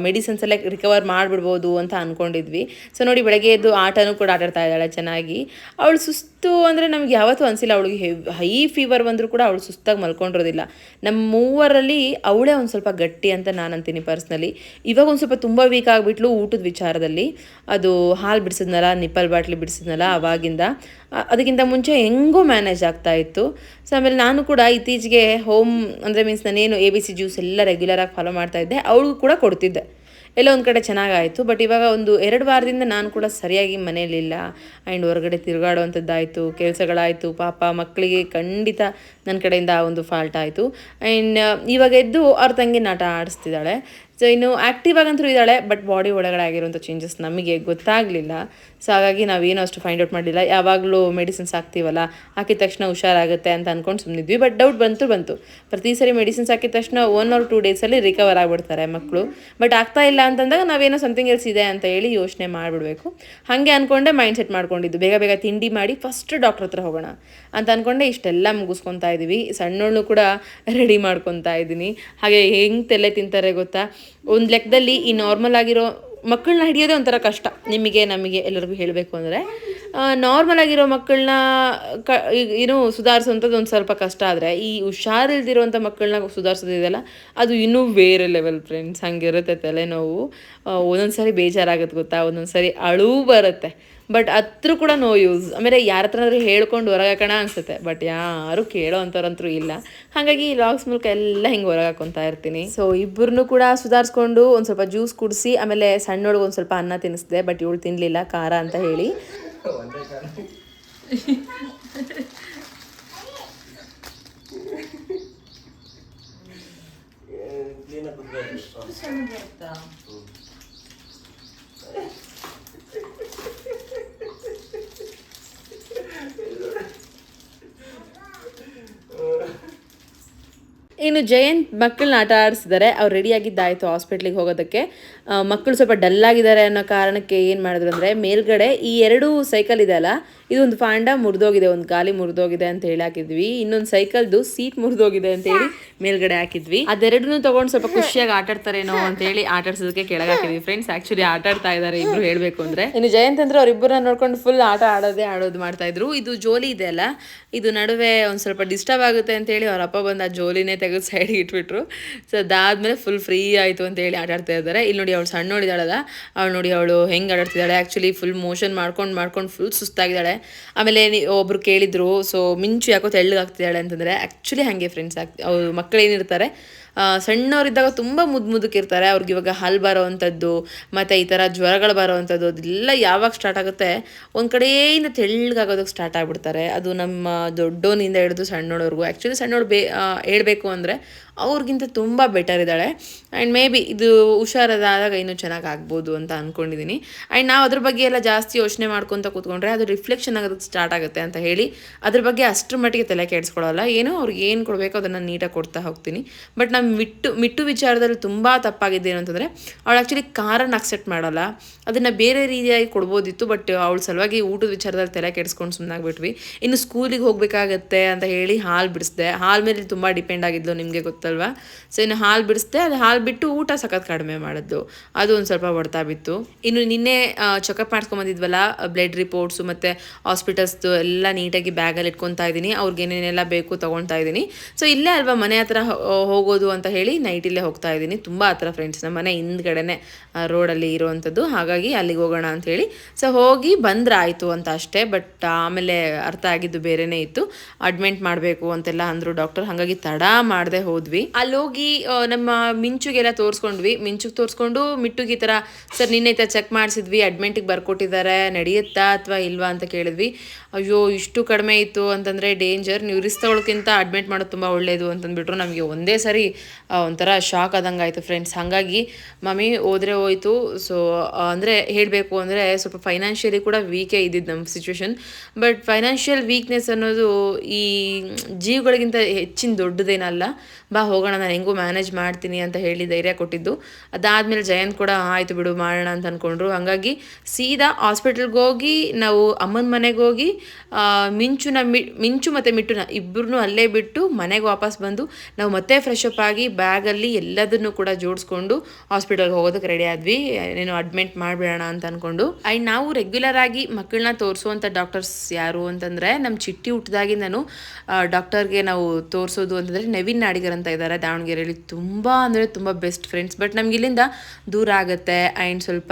ಮೆಡಿಸಿನ್ಸ್ ಎಲ್ಲ ರಿಕವರ್ ಮಾಡಿಬಿಡ್ಬೋದು ಅಂತ ಅಂದ್ಕೊಂಡಿದ್ವಿ ಸೊ ನೋಡಿ ಬೆಳಗ್ಗೆ ಎದ್ದು ಆಟನೂ ಕೂಡ ಆಟಾಡ್ತಾ ಇದ್ದಾಳೆ ಚೆನ್ನಾಗಿ. ಅವಳು ಸುಸ್ತು ಅಂದರೆ ನಮ್ಗೆ ಯಾವತ್ತೂ ಅನಿಸಿಲ್ಲ ಅವಳಿಗೆ ಹೈ ಫೀವರ್ ಬಂದರೂ ಕೂಡ ಅವಳು ಸುಸ್ತಾಗಿ ಮಲ್ಕೊಂಡಿರೋದಿಲ್ಲ. ನಮ್ಮ ಮೂವರಲ್ಲಿ ಅವಳೇ ಒಂದು ಸ್ವಲ್ಪ ಗಟ್ಟಿ ಅಂತ ನಾನು ಅಂತೀನಿ ಪರ್ಸ್ನಲಿ ಇವಾಗ ಒಂದು ಸ್ವಲ್ಪ ತುಂಬ ವೀಕ್ ಆಗಿಬಿಟ್ಲು ಊಟದ ವಿಚಾರದಲ್ಲಿ. ಅದು ಹಾಲು ಬಿಡಿಸಿದ್ನಲ್ಲ, ನಿಪ್ಪಲ್ ಬಾಟ್ಲಿ ಬಿಡಿಸಿದ್ನಲ್ಲ ಅವಾಗಿಂದ. ಅದಕ್ಕಿಂತ ಮುಂಚೆ ಹೆಂಗೋ ಮ್ಯಾನೇಜ್ ಆಗ್ತಾ ಇತ್ತು. ಸೊ ಆಮೇಲೆ ನಾನು ಕೂಡ ಇತ್ತೀಚೆಗೆ ಹೋಮ್ ಅಂದರೆ ಮೀನ್ಸ್ ನಾನೇನು ಎ ಬಿ ಸಿ ಜ್ಯೂಸ್ ಎಲ್ಲ ರೆಗ್ಯುಲರಾಗಿ ಫಾಲೋ ಮಾಡ್ತಾ ಇದ್ದೆ. ಅವಳಿಗೂ ಕೂಡ ಕೊಡ್ತಿದ್ದೆ. ಎಲ್ಲ ಒಂದು ಕಡೆ ಚೆನ್ನಾಗಾಯಿತು ಬಟ್ ಇವಾಗ ಒಂದು ಎರಡು ವಾರದಿಂದ ನಾನು ಕೂಡ ಸರಿಯಾಗಿ ಮನೆಯಲ್ಲಿಲ್ಲ ಆ್ಯಂಡ್ ಹೊರಗಡೆ ತಿರುಗಾಡುವಂಥದ್ದಾಯಿತು, ಕೆಲಸಗಳಾಯಿತು, ಪಾಪ ಮಕ್ಕಳಿಗೆ ಖಂಡಿತ ನನ್ನ ಕಡೆಯಿಂದ ಆ ಒಂದು ಫಾಲ್ಟ್ ಆಯಿತು. ಆ್ಯಂಡ್ ಇವಾಗ ಎದ್ದು ಅವ್ರ ತಂಗಿ ನಾಟ ಆಡಿಸ್ತಿದ್ದಾಳೆ. ಸೊ ಇನ್ನು ಆ್ಯಕ್ಟಿವ್ ಆಗಂತೂ ಇದ್ದಾಳೆ ಬಟ್ ಬಾಡಿ ಒಳಗಡೆ ಆಗಿರುವಂಥ ಚೇಂಜಸ್ ನಮಗೆ ಗೊತ್ತಾಗಲಿಲ್ಲ. ಸೊ ಹಾಗಾಗಿ ನಾವೇನು ಅಷ್ಟು ಫೈಂಡ್ ಔಟ್ ಮಾಡಲಿಲ್ಲ. ಯಾವಾಗಲೂ ಮೆಡಿಸಿನ್ಸ್ ಹಾಕ್ತೀವಲ್ಲ, ಹಾಕಿದ ತಕ್ಷಣ ಹುಷಾರಾಗುತ್ತೆ ಅಂತ ಅಂದ್ಕೊಂಡು ಸುಮ್ಮನಿದ್ವಿ ಬಟ್ ಡೌಟ್ ಬಂತು ಬಂತು. ಪ್ರತಿ ಸರಿ ಮೆಡಿಸಿನ್ಸ್ ಹಾಕಿದ ತಕ್ಷಣ ಒನ್ ಆರ್ ಟೂ ಡೇಸಲ್ಲಿ ರಿಕವರ್ ಆಗಿಬಿಡ್ತಾರೆ ಮಕ್ಕಳು ಬಟ್ ಆಗ್ತಾ ಇಲ್ಲ ಅಂತಂದಾಗ ನಾವೇನೋ ಸಮಥಿಂಗ್ ಎಲ್ಸ್ ಇದೆ ಅಂತ ಹೇಳಿ ಯೋಚನೆ ಮಾಡಿಬಿಡ್ಬೇಕು. ಹಾಗೆ ಅಂದ್ಕೊಂಡೆ ಮೈಂಡ್ ಸೆಟ್ ಮಾಡ್ಕೊಂಡಿದ್ದು. ಬೇಗ ಬೇಗ ತಿಂಡಿ ಮಾಡಿ ಫಸ್ಟ್ ಡಾಕ್ಟ್ರ್ ಹತ್ರ ಹೋಗೋಣ ಅಂತ ಅಂದ್ಕೊಂಡೆ ಇಷ್ಟೆಲ್ಲ ಮುಗಿಸ್ಕೊತಾ ಇದ್ದೀವಿ ಸಣ್ಣೋಳು ಕೂಡ ರೆಡಿ ಮಾಡ್ಕೊತಾ ಇದ್ದೀನಿ ಹಾಗೆ ಹೆಂಗೆ ತಲೆ ತಿಂತಾರೆ ಗೊತ್ತಾ? ಒಂದು ಲೆಕ್ಕದಲ್ಲಿ ಈ ನಾರ್ಮಲ್ ಆಗಿರೋ ಮಕ್ಕಳನ್ನ ಹಿಡಿಯೋದೇ ಒಂಥರ ಕಷ್ಟ. ನಿಮಗೆ, ನಮಗೆ ಎಲ್ಲರಿಗೂ ಹೇಳಬೇಕು ಅಂದರೆ ನಾರ್ಮಲ್ ಆಗಿರೋ ಮಕ್ಕಳನ್ನ ಕ ಏನು ಸುಧಾರಿಸುವಂಥದ್ದು ಒಂದು ಸ್ವಲ್ಪ ಕಷ್ಟ ಆದರೆ, ಈ ಹುಷಾರಿಲ್ದಿರುವಂಥ ಮಕ್ಕಳನ್ನ ಸುಧಾರಿಸೋದಿದೆಯಲ್ಲ, ಅದು ಇನ್ನೂ ಬೇರೆ ಲೆವೆಲ್ ಫ್ರೆಂಡ್ಸ್ ಹಂಗಿರುತ್ತೆ ತಲೆನೋವು. ಒಂದೊಂದು ಸಾರಿ ಬೇಜಾರಾಗುತ್ತೆ ಗೊತ್ತಾ? ಒಂದೊಂದು ಸಾರಿ ಅಳು ಬರುತ್ತೆ. ಬಟ್ ಹತ್ರ ಕೂಡ ನೋ ಯೂಸ್ ಆಮೇಲೆ ಯಾರ ಹತ್ರನಾದ್ರೂ ಹೇಳ್ಕೊಂಡು ಹೊರಗೆ ಹಾಕೋಣ ಅನ್ಸುತ್ತೆ. ಬಟ್ ಯಾರು ಕೇಳೋ ಅಂಥವ್ರಂತೂ ಇಲ್ಲ. ಹಾಗಾಗಿ ಈ ಲಾಗ್ಸ್ ಮೂಲಕ ಎಲ್ಲ ಹಿಂಗೆ ಹೊರಗೆ ಹಾಕೊತಾ ಇರ್ತೀನಿ. ಸೊ ಇಬ್ಬರನ್ನೂ ಕೂಡ ಸುಧಾರಿಸ್ಕೊಂಡು ಒಂದು ಸ್ವಲ್ಪ ಜ್ಯೂಸ್ ಕುಡಿಸಿ ಆಮೇಲೆ ಸಣ್ಣೊಳಗೆ ಒಂದು ಸ್ವಲ್ಪ ಅನ್ನ ತಿನ್ನಿಸಿದೆ ಬಟ್ ಇವಳು ತಿನ್ನಲಿಲ್ಲ ಖಾರ ಅಂತ ಹೇಳಿ. ಇನ್ನು ಜಯಂತ್ ಮಕ್ಕಳನ್ನ ಆಟ ಆಡಿಸಿದ್ದಾರೆ. ಅವ್ರು ರೆಡಿ ಆಗಿದ್ದಾಯ್ತು ಹಾಸ್ಪಿಟ್ಲಿಗೆ ಹೋಗೋದಕ್ಕೆ. ಮಕ್ಕಳು ಸ್ವಲ್ಪ ಡಲ್ ಆಗಿದ್ದಾರೆ ಅನ್ನೋ ಕಾರಣಕ್ಕೆ ಏನು ಮಾಡಿದ್ರು ಅಂದರೆ ಮೇಲ್ಗಡೆ ಈ ಎರಡು ಸೈಕಲ್ ಇದೆ ಅಲ್ಲ ಇದೊಂದು ಫಾಂಡ ಮುರಿದೋಗಿದೆ, ಒಂದು ಗಾಲಿ ಮುರಿದೋಗಿದೆ ಅಂತ ಹೇಳಿ ಹಾಕಿದ್ವಿ. ಇನ್ನೊಂದು ಸೈಕಲ್ದು ಸೀಟ್ ಮುರಿದೋಗಿದೆ ಅಂತ ಹೇಳಿ ಮೇಲ್ಗಡೆ ಹಾಕಿದ್ವಿ. ಅದೆರಡನ್ನೂ ತಗೊಂಡು ಸ್ವಲ್ಪ ಖುಷಿಯಾಗಿ ಆಟ ಆಡ್ತಾರೇನೋ ಅಂತ ಹೇಳಿ ಆಟ ಕೆಳಗಾಕಿದ್ವಿ ಫ್ರೆಂಡ್ಸ್ ಆಕ್ಚುಲಿ ಆಟ ಆಡ್ತಾ ಇದ್ದಾರೆ ಇಬ್ರು ಹೇಳ್ಬೇಕು ಅಂದ್ರೆ. ಇನ್ನು ಜಯಂತ್ ಅಂದ್ರೆ ಅವ್ರಿಬ್ಬರನ್ನ ನೋಡ್ಕೊಂಡು ಫುಲ್ ಆಟ ಆಡೋದೇ ಆಡೋದು ಮಾಡ್ತಾ ಇದ್ರು. ಇದು ಜೋಲಿ ಇದೆ ಅಲ್ಲ? ಇದು ನಡುವೆ ಒಂದು ಸ್ವಲ್ಪ ಡಿಸ್ಟರ್ಬ್ ಆಗುತ್ತೆ ಅಂತ ಹೇಳಿ ಅವ್ರ ಅಪ್ಪ ಬಂದು ಆ ಜೋಲಿನೇ ತೆಗೆದು ಸೈಡ್ಗೆ ಇಟ್ಬಿಟ್ರು. ಸೊ ಅದಾದ್ಮೇಲೆ ಫುಲ್ ಫ್ರೀ ಆಯಿತು ಅಂತ ಹೇಳಿ ಆಟ ಆಡ್ತಾ ಇದ್ದಾರೆ ಇಲ್ಲಿ ನೋಡಿ ಅವಳು ಸಣ್ಣ ನೋಡಿದಾಳಲ್ಲ ಅವಳು ನೋಡಿ ಅವಳು ಹೆಂಗ್ ಆಟಾಡ್ತಿದ್ದಾಳೆ ಆಕ್ಚುಲಿ ಫುಲ್ ಮೋಷನ್ ಮಾಡ್ಕೊಂಡು ಮಾಡ್ಕೊಂಡು ಫುಲ್ ಸುಸ್ತಾಗಿದ್ದಾಳೆ. ಆಮೇಲೆ ಒಬ್ರು ಕೇಳಿದ್ರು ಸೊ ಮಿಂಚು ಯಾಕೋ ತೆಳ್ಳಗಾಗ್ತಿದ್ದಾಳೆ ಅಂತಂದರೆ ಆ್ಯಕ್ಚುಲಿ ಹಾಗೆ ಫ್ರೆಂಡ್ಸ್ ಆಗ್ ಅವ್ರು ಮಕ್ಕಳು ಏನಿರ್ತಾರೆ ಆ, ಸಣ್ಣವರಿದ್ದಾಗ ತುಂಬ ಮುದ್ದು ಮುದುಕಿರ್ತಾರೆ. ಅವ್ರಿಗೆ ಇವಾಗ ಹಲ್ ಬರೋವಂಥದ್ದು, ಮತ್ತು ಈ ಥರ ಜ್ವರಗಳು ಬರೋವಂಥದ್ದು, ಅದೆಲ್ಲ ಯಾವಾಗ ಸ್ಟಾರ್ಟ್ ಆಗುತ್ತೆ? ಒಂದು ಕಡೆಯಿಂದ ತೆಳ್ಳಗಾಗೋದಕ್ಕೆ ಸ್ಟಾರ್ಟ್ ಆಗಿಬಿಡ್ತಾರೆ. ಅದು ನಮ್ಮ ದೊಡ್ಡೋನಿಂದ ಹಿಡಿದು ಸಣ್ಣೋಳವ್ರಿಗೂ ಆ್ಯಕ್ಚುಲಿ ಸಣ್ಣೋಳು ಬೇ ಹೇಳಬೇಕು ಅಂದರೆ ಅವ್ರಿಗಿಂತ ತುಂಬ ಬೆಟರ್ ಇದ್ದಾಳೆ. ಆ್ಯಂಡ್ ಮೇ ಬಿ ಇದು ಹುಷಾರದಾದಾಗ ಇನ್ನೂ ಚೆನ್ನಾಗಿ ಆಗ್ಬೋದು ಅಂತ ಅಂದ್ಕೊಂಡಿದ್ದೀನಿ ಆ್ಯಂಡ್ ನಾವು ಅದ್ರ ಬಗ್ಗೆ ಎಲ್ಲ ಜಾಸ್ತಿ ಯೋಚನೆ ಮಾಡ್ಕೊತ ಕೂತ್ಕೊಂಡ್ರೆ ಅದು ರಿಫ್ಲೆಕ್ಷನ್ ಆಗೋದಕ್ಕೆ ಸ್ಟಾರ್ಟ್ ಆಗುತ್ತೆ ಅಂತ ಹೇಳಿ ಅದ್ರ ಬಗ್ಗೆ ಅಷ್ಟರ ಮಟ್ಟಿಗೆ ತಲೆ ಕೆಡಿಸ್ಕೊಳ್ಳೋಲ್ಲ ಏನೋ ಅವ್ರಿಗೆ ಏನು ಕೊಡಬೇಕು ಅದನ್ನು ನೀಟಾಗಿ ಕೊಡ್ತಾ ಹೋಗ್ತೀನಿ. ಬಟ್ ನಮ್ಮ ಮಿಟ್ಟು ಮಿಟ್ಟು ವಿಚಾರದಲ್ಲಿ ತುಂಬ ತಪ್ಪಾಗಿದೆ ಏನು ಅಂತಂದರೆ ಅವಳು ಆ್ಯಕ್ಚುಲಿ ಕಾರನ್ನು ಅಕ್ಸೆಪ್ಟ್ ಮಾಡಲ್ಲ. ಅದನ್ನು ಬೇರೆ ರೀತಿಯಾಗಿ ಕೊಡ್ಬೋದಿತ್ತು ಬಟ್ ಅವಳ ಸಲುವಾಗಿ ಊಟದ ವಿಚಾರದಲ್ಲಿ ತಲೆ ಕೆಡಿಸ್ಕೊಂಡು ಸುಮ್ಮನಾಗ್ಬಿಟ್ವಿ ಇನ್ನು ಸ್ಕೂಲಿಗೆ ಹೋಗಬೇಕಾಗತ್ತೆ ಅಂತ ಹೇಳಿ ಹಾಲು ಬಿಡಿಸ್ದೆ. ಹಾಲು ಮೇಲೆ ತುಂಬ ಡಿಪೆಂಡ್ ಆಗಿದ್ಲು ನಿಮಗೆ ಗೊತ್ತಲ್ವಾ? ಸೊ ಇನ್ನು ಹಾಲು ಬಿಡಿಸ್ದೆ, ಅದು ಹಾಲು ಬಿಟ್ಟು ಊಟ ಸಖತ್ ಕಡಿಮೆ ಮಾಡಿದ್ದು. ಅದು ಒಂದು ಸ್ವಲ್ಪ ಹೊಡ್ತಾ ಬಿತ್ತು. ಇನ್ನು ನಿನ್ನೆ ಚೆಕಪ್ ಮಾಡ್ಕೊಂಬಂದಿದ್ವಲ್ಲ ಬ್ಲಡ್ ರಿಪೋರ್ಟ್ಸು ಮತ್ತು ಹಾಸ್ಪಿಟಲ್ಸ್ದು ಎಲ್ಲ ನೀಟಾಗಿ ಬ್ಯಾಗಲ್ಲಿ ಇಟ್ಕೊತಾ ಇದ್ದೀನಿ. ಅವ್ರಿಗೆ ಏನೇನೆಲ್ಲ ಬೇಕು ತೊಗೊಳ್ತಾ ಇದ್ದೀನಿ. ಸೊ ಇಲ್ಲೇ ಅಲ್ವಾ ಮನೆ ಹತ್ರ ಹೋಗೋದು ಅಂತ ಹೇಳಿ ನೈಟಿಲ್ಲೇ ಹೋಗ್ತಾ ಇದ್ದೀನಿ. ತುಂಬ ಹತ್ರ ಫ್ರೆಂಡ್ಸ್ ನಮ್ಮ ಮನೆ ಹಿಂದ್ಗಡೆನೆ ರೋಡಲ್ಲಿ ಇರುವಂಥದ್ದು ಹಾಗಾಗಿ ಅಲ್ಲಿಗೆ ಹೋಗೋಣ ಅಂತ ಹೇಳಿ. ಸೊ ಹೋಗಿ ಬಂದ್ರೆ ಆಯಿತು ಅಂತ ಅಷ್ಟೇ ಬಟ್ ಆಮೇಲೆ ಅರ್ಥ ಆಗಿದ್ದು ಬೇರೆನೇ ಇತ್ತು. ಅಡ್ಮಿಂಟ್ ಮಾಡಬೇಕು ಅಂತೆಲ್ಲ ಅಂದರು ಡಾಕ್ಟರ್ ಹಾಗಾಗಿ ತಡ ಮಾಡದೆ ಹೋದ್ವಿ. ಅಲ್ಲಿ ಹೋಗಿ ನಮ್ಮ ಮಿಂಚುಗೆಲ್ಲ ತೋರಿಸ್ಕೊಂಡ್ವಿ. ಮಿಂಚುಗೆ ತೋರಿಸ್ಕೊಂಡು ಮಿಟ್ಟುಗೆ ಈ ಥರ, ಸರ್, ನಿನ್ನೆ ಈ ಥರ ಚೆಕ್ ಮಾಡಿಸಿದ್ವಿ. ಅಡ್ಮಿಂಟಿಗೆ ಬರ್ಕೊಟ್ಟಿದ್ದಾರೆ. ನಡೆಯುತ್ತಾ ಅಥವಾ ಇಲ್ವಾ? ಅಂತ ಕೇಳಿದ್ವಿ. ಅಯ್ಯೋ, ಇಷ್ಟು ಕಡಿಮೆ ಇತ್ತು. ಅಂತಂದರೆ ಡೇಂಜರ್ ನೀವು ರಿಸ್ಕ್ ಅಡ್ಮಿಂಟ್ ಮಾಡೋದು ತುಂಬ ಒಳ್ಳೆಯದು ಅಂತಂದ್ಬಿಟ್ರು. ನಮಗೆ ಒಂದೇ ಸರಿ ಒಂಥರ ಶಾಕ್ ಆದಂಗೆ ಆಯಿತು ಫ್ರೆಂಡ್ಸ್ ಹಾಗಾಗಿ ಮಮ್ಮಿ ಹೋದ್ರೆ ಹೋಯ್ತು. ಸೊ ಅಂದರೆ ಹೇಳಬೇಕು ಅಂದರೆ ಸ್ವಲ್ಪ ಫೈನಾನ್ಷಿಯಲಿ ಕೂಡ ವೀಕೇ ಇದ್ದಿದ್ದು ನಮ್ಮ ಸಿಚುವೇಶನ್ ಬಟ್ ಫೈನಾನ್ಷಿಯಲ್ ವೀಕ್ನೆಸ್ ಅನ್ನೋದು ಈ ಜೀವಗಳಿಗಿಂತ ಹೆಚ್ಚಿನ ದೊಡ್ಡದೇನಲ್ಲ. ಬಾ ಹೋಗೋಣ, ನಾನು ಹೆಂಗೂ ಮ್ಯಾನೇಜ್ ಮಾಡ್ತೀನಿ ಅಂತ ಹೇಳಿ ಧೈರ್ಯ ಕೊಟ್ಟಿದ್ದು. ಅದಾದಮೇಲೆ ಜಯಂತ್ ಕೂಡ ಆಯಿತು ಬಿಡು, ಮಾಡೋಣ ಅಂತ ಅಂದ್ಕೊಂಡ್ರು ಹಾಗಾಗಿ ಸೀದಾ ಹಾಸ್ಪಿಟಲ್ಗೆ ಹೋಗಿ, ನಾವು ಅಮ್ಮನ ಮನೆಗೆ ಹೋಗಿ ಮಿಂಚುನ ಮಿ, ಮಿಂಚು ಮತ್ತು ಮಿಟ್ಟುನ ಇಬ್ಬರನ್ನೂ ಅಲ್ಲೇ ಬಿಟ್ಟು ಮನೆಗೆ ವಾಪಸ್ ಬಂದು, ನಾವು ಮತ್ತೆ ಫ್ರೆಶ್ ಅಪ್ ಆಗಿ ಬ್ಯಾಗಲ್ಲಿ ಎಲ್ಲದನ್ನು ಕೂಡ ಜೋಡಿಸ್ಕೊಂಡು ಹಾಸ್ಪಿಟಲ್ಗೆ ಹೋಗೋದಕ್ಕೆ ರೆಡಿ ಆದ್ವಿ. ಏನು ಅಡ್ಮಿಟ್ ಮಾಡಿಬಿಡೋಣ ಅಂತ ಅಂದ್ಕೊಂಡು ಆ್ಯಂಡ್ ನಾವು ರೆಗ್ಯುಲರ್ ಆಗಿ ಮಕ್ಕಳನ್ನ ತೋರಿಸುವಂಥ ಡಾಕ್ಟರ್ಸ್ ಯಾರು ಅಂತಂದರೆ ನಮ್ಮ ಚಿಟ್ಟಿ ಹುಟ್ಟಿದಾಗಿ ನಾನು ಡಾಕ್ಟರ್ಗೆ ನಾವು ತೋರಿಸೋದು ಅಂತಂದರೆ ನವೀನ್ ನಾಡಿಗರ್ ಅಂತ ಇದ್ದಾರೆ ದಾವಣಗೆರೆಯಲ್ಲಿ ತುಂಬ ಅಂದರೆ ತುಂಬ ಬೆಸ್ಟ್ ಫ್ರೆಂಡ್ಸ್ ಬಟ್ ನಮ್ಗೆ ಇಲ್ಲಿಂದ ದೂರ ಆಗುತ್ತೆ. ಆ್ಯಂಡ್ ಸ್ವಲ್ಪ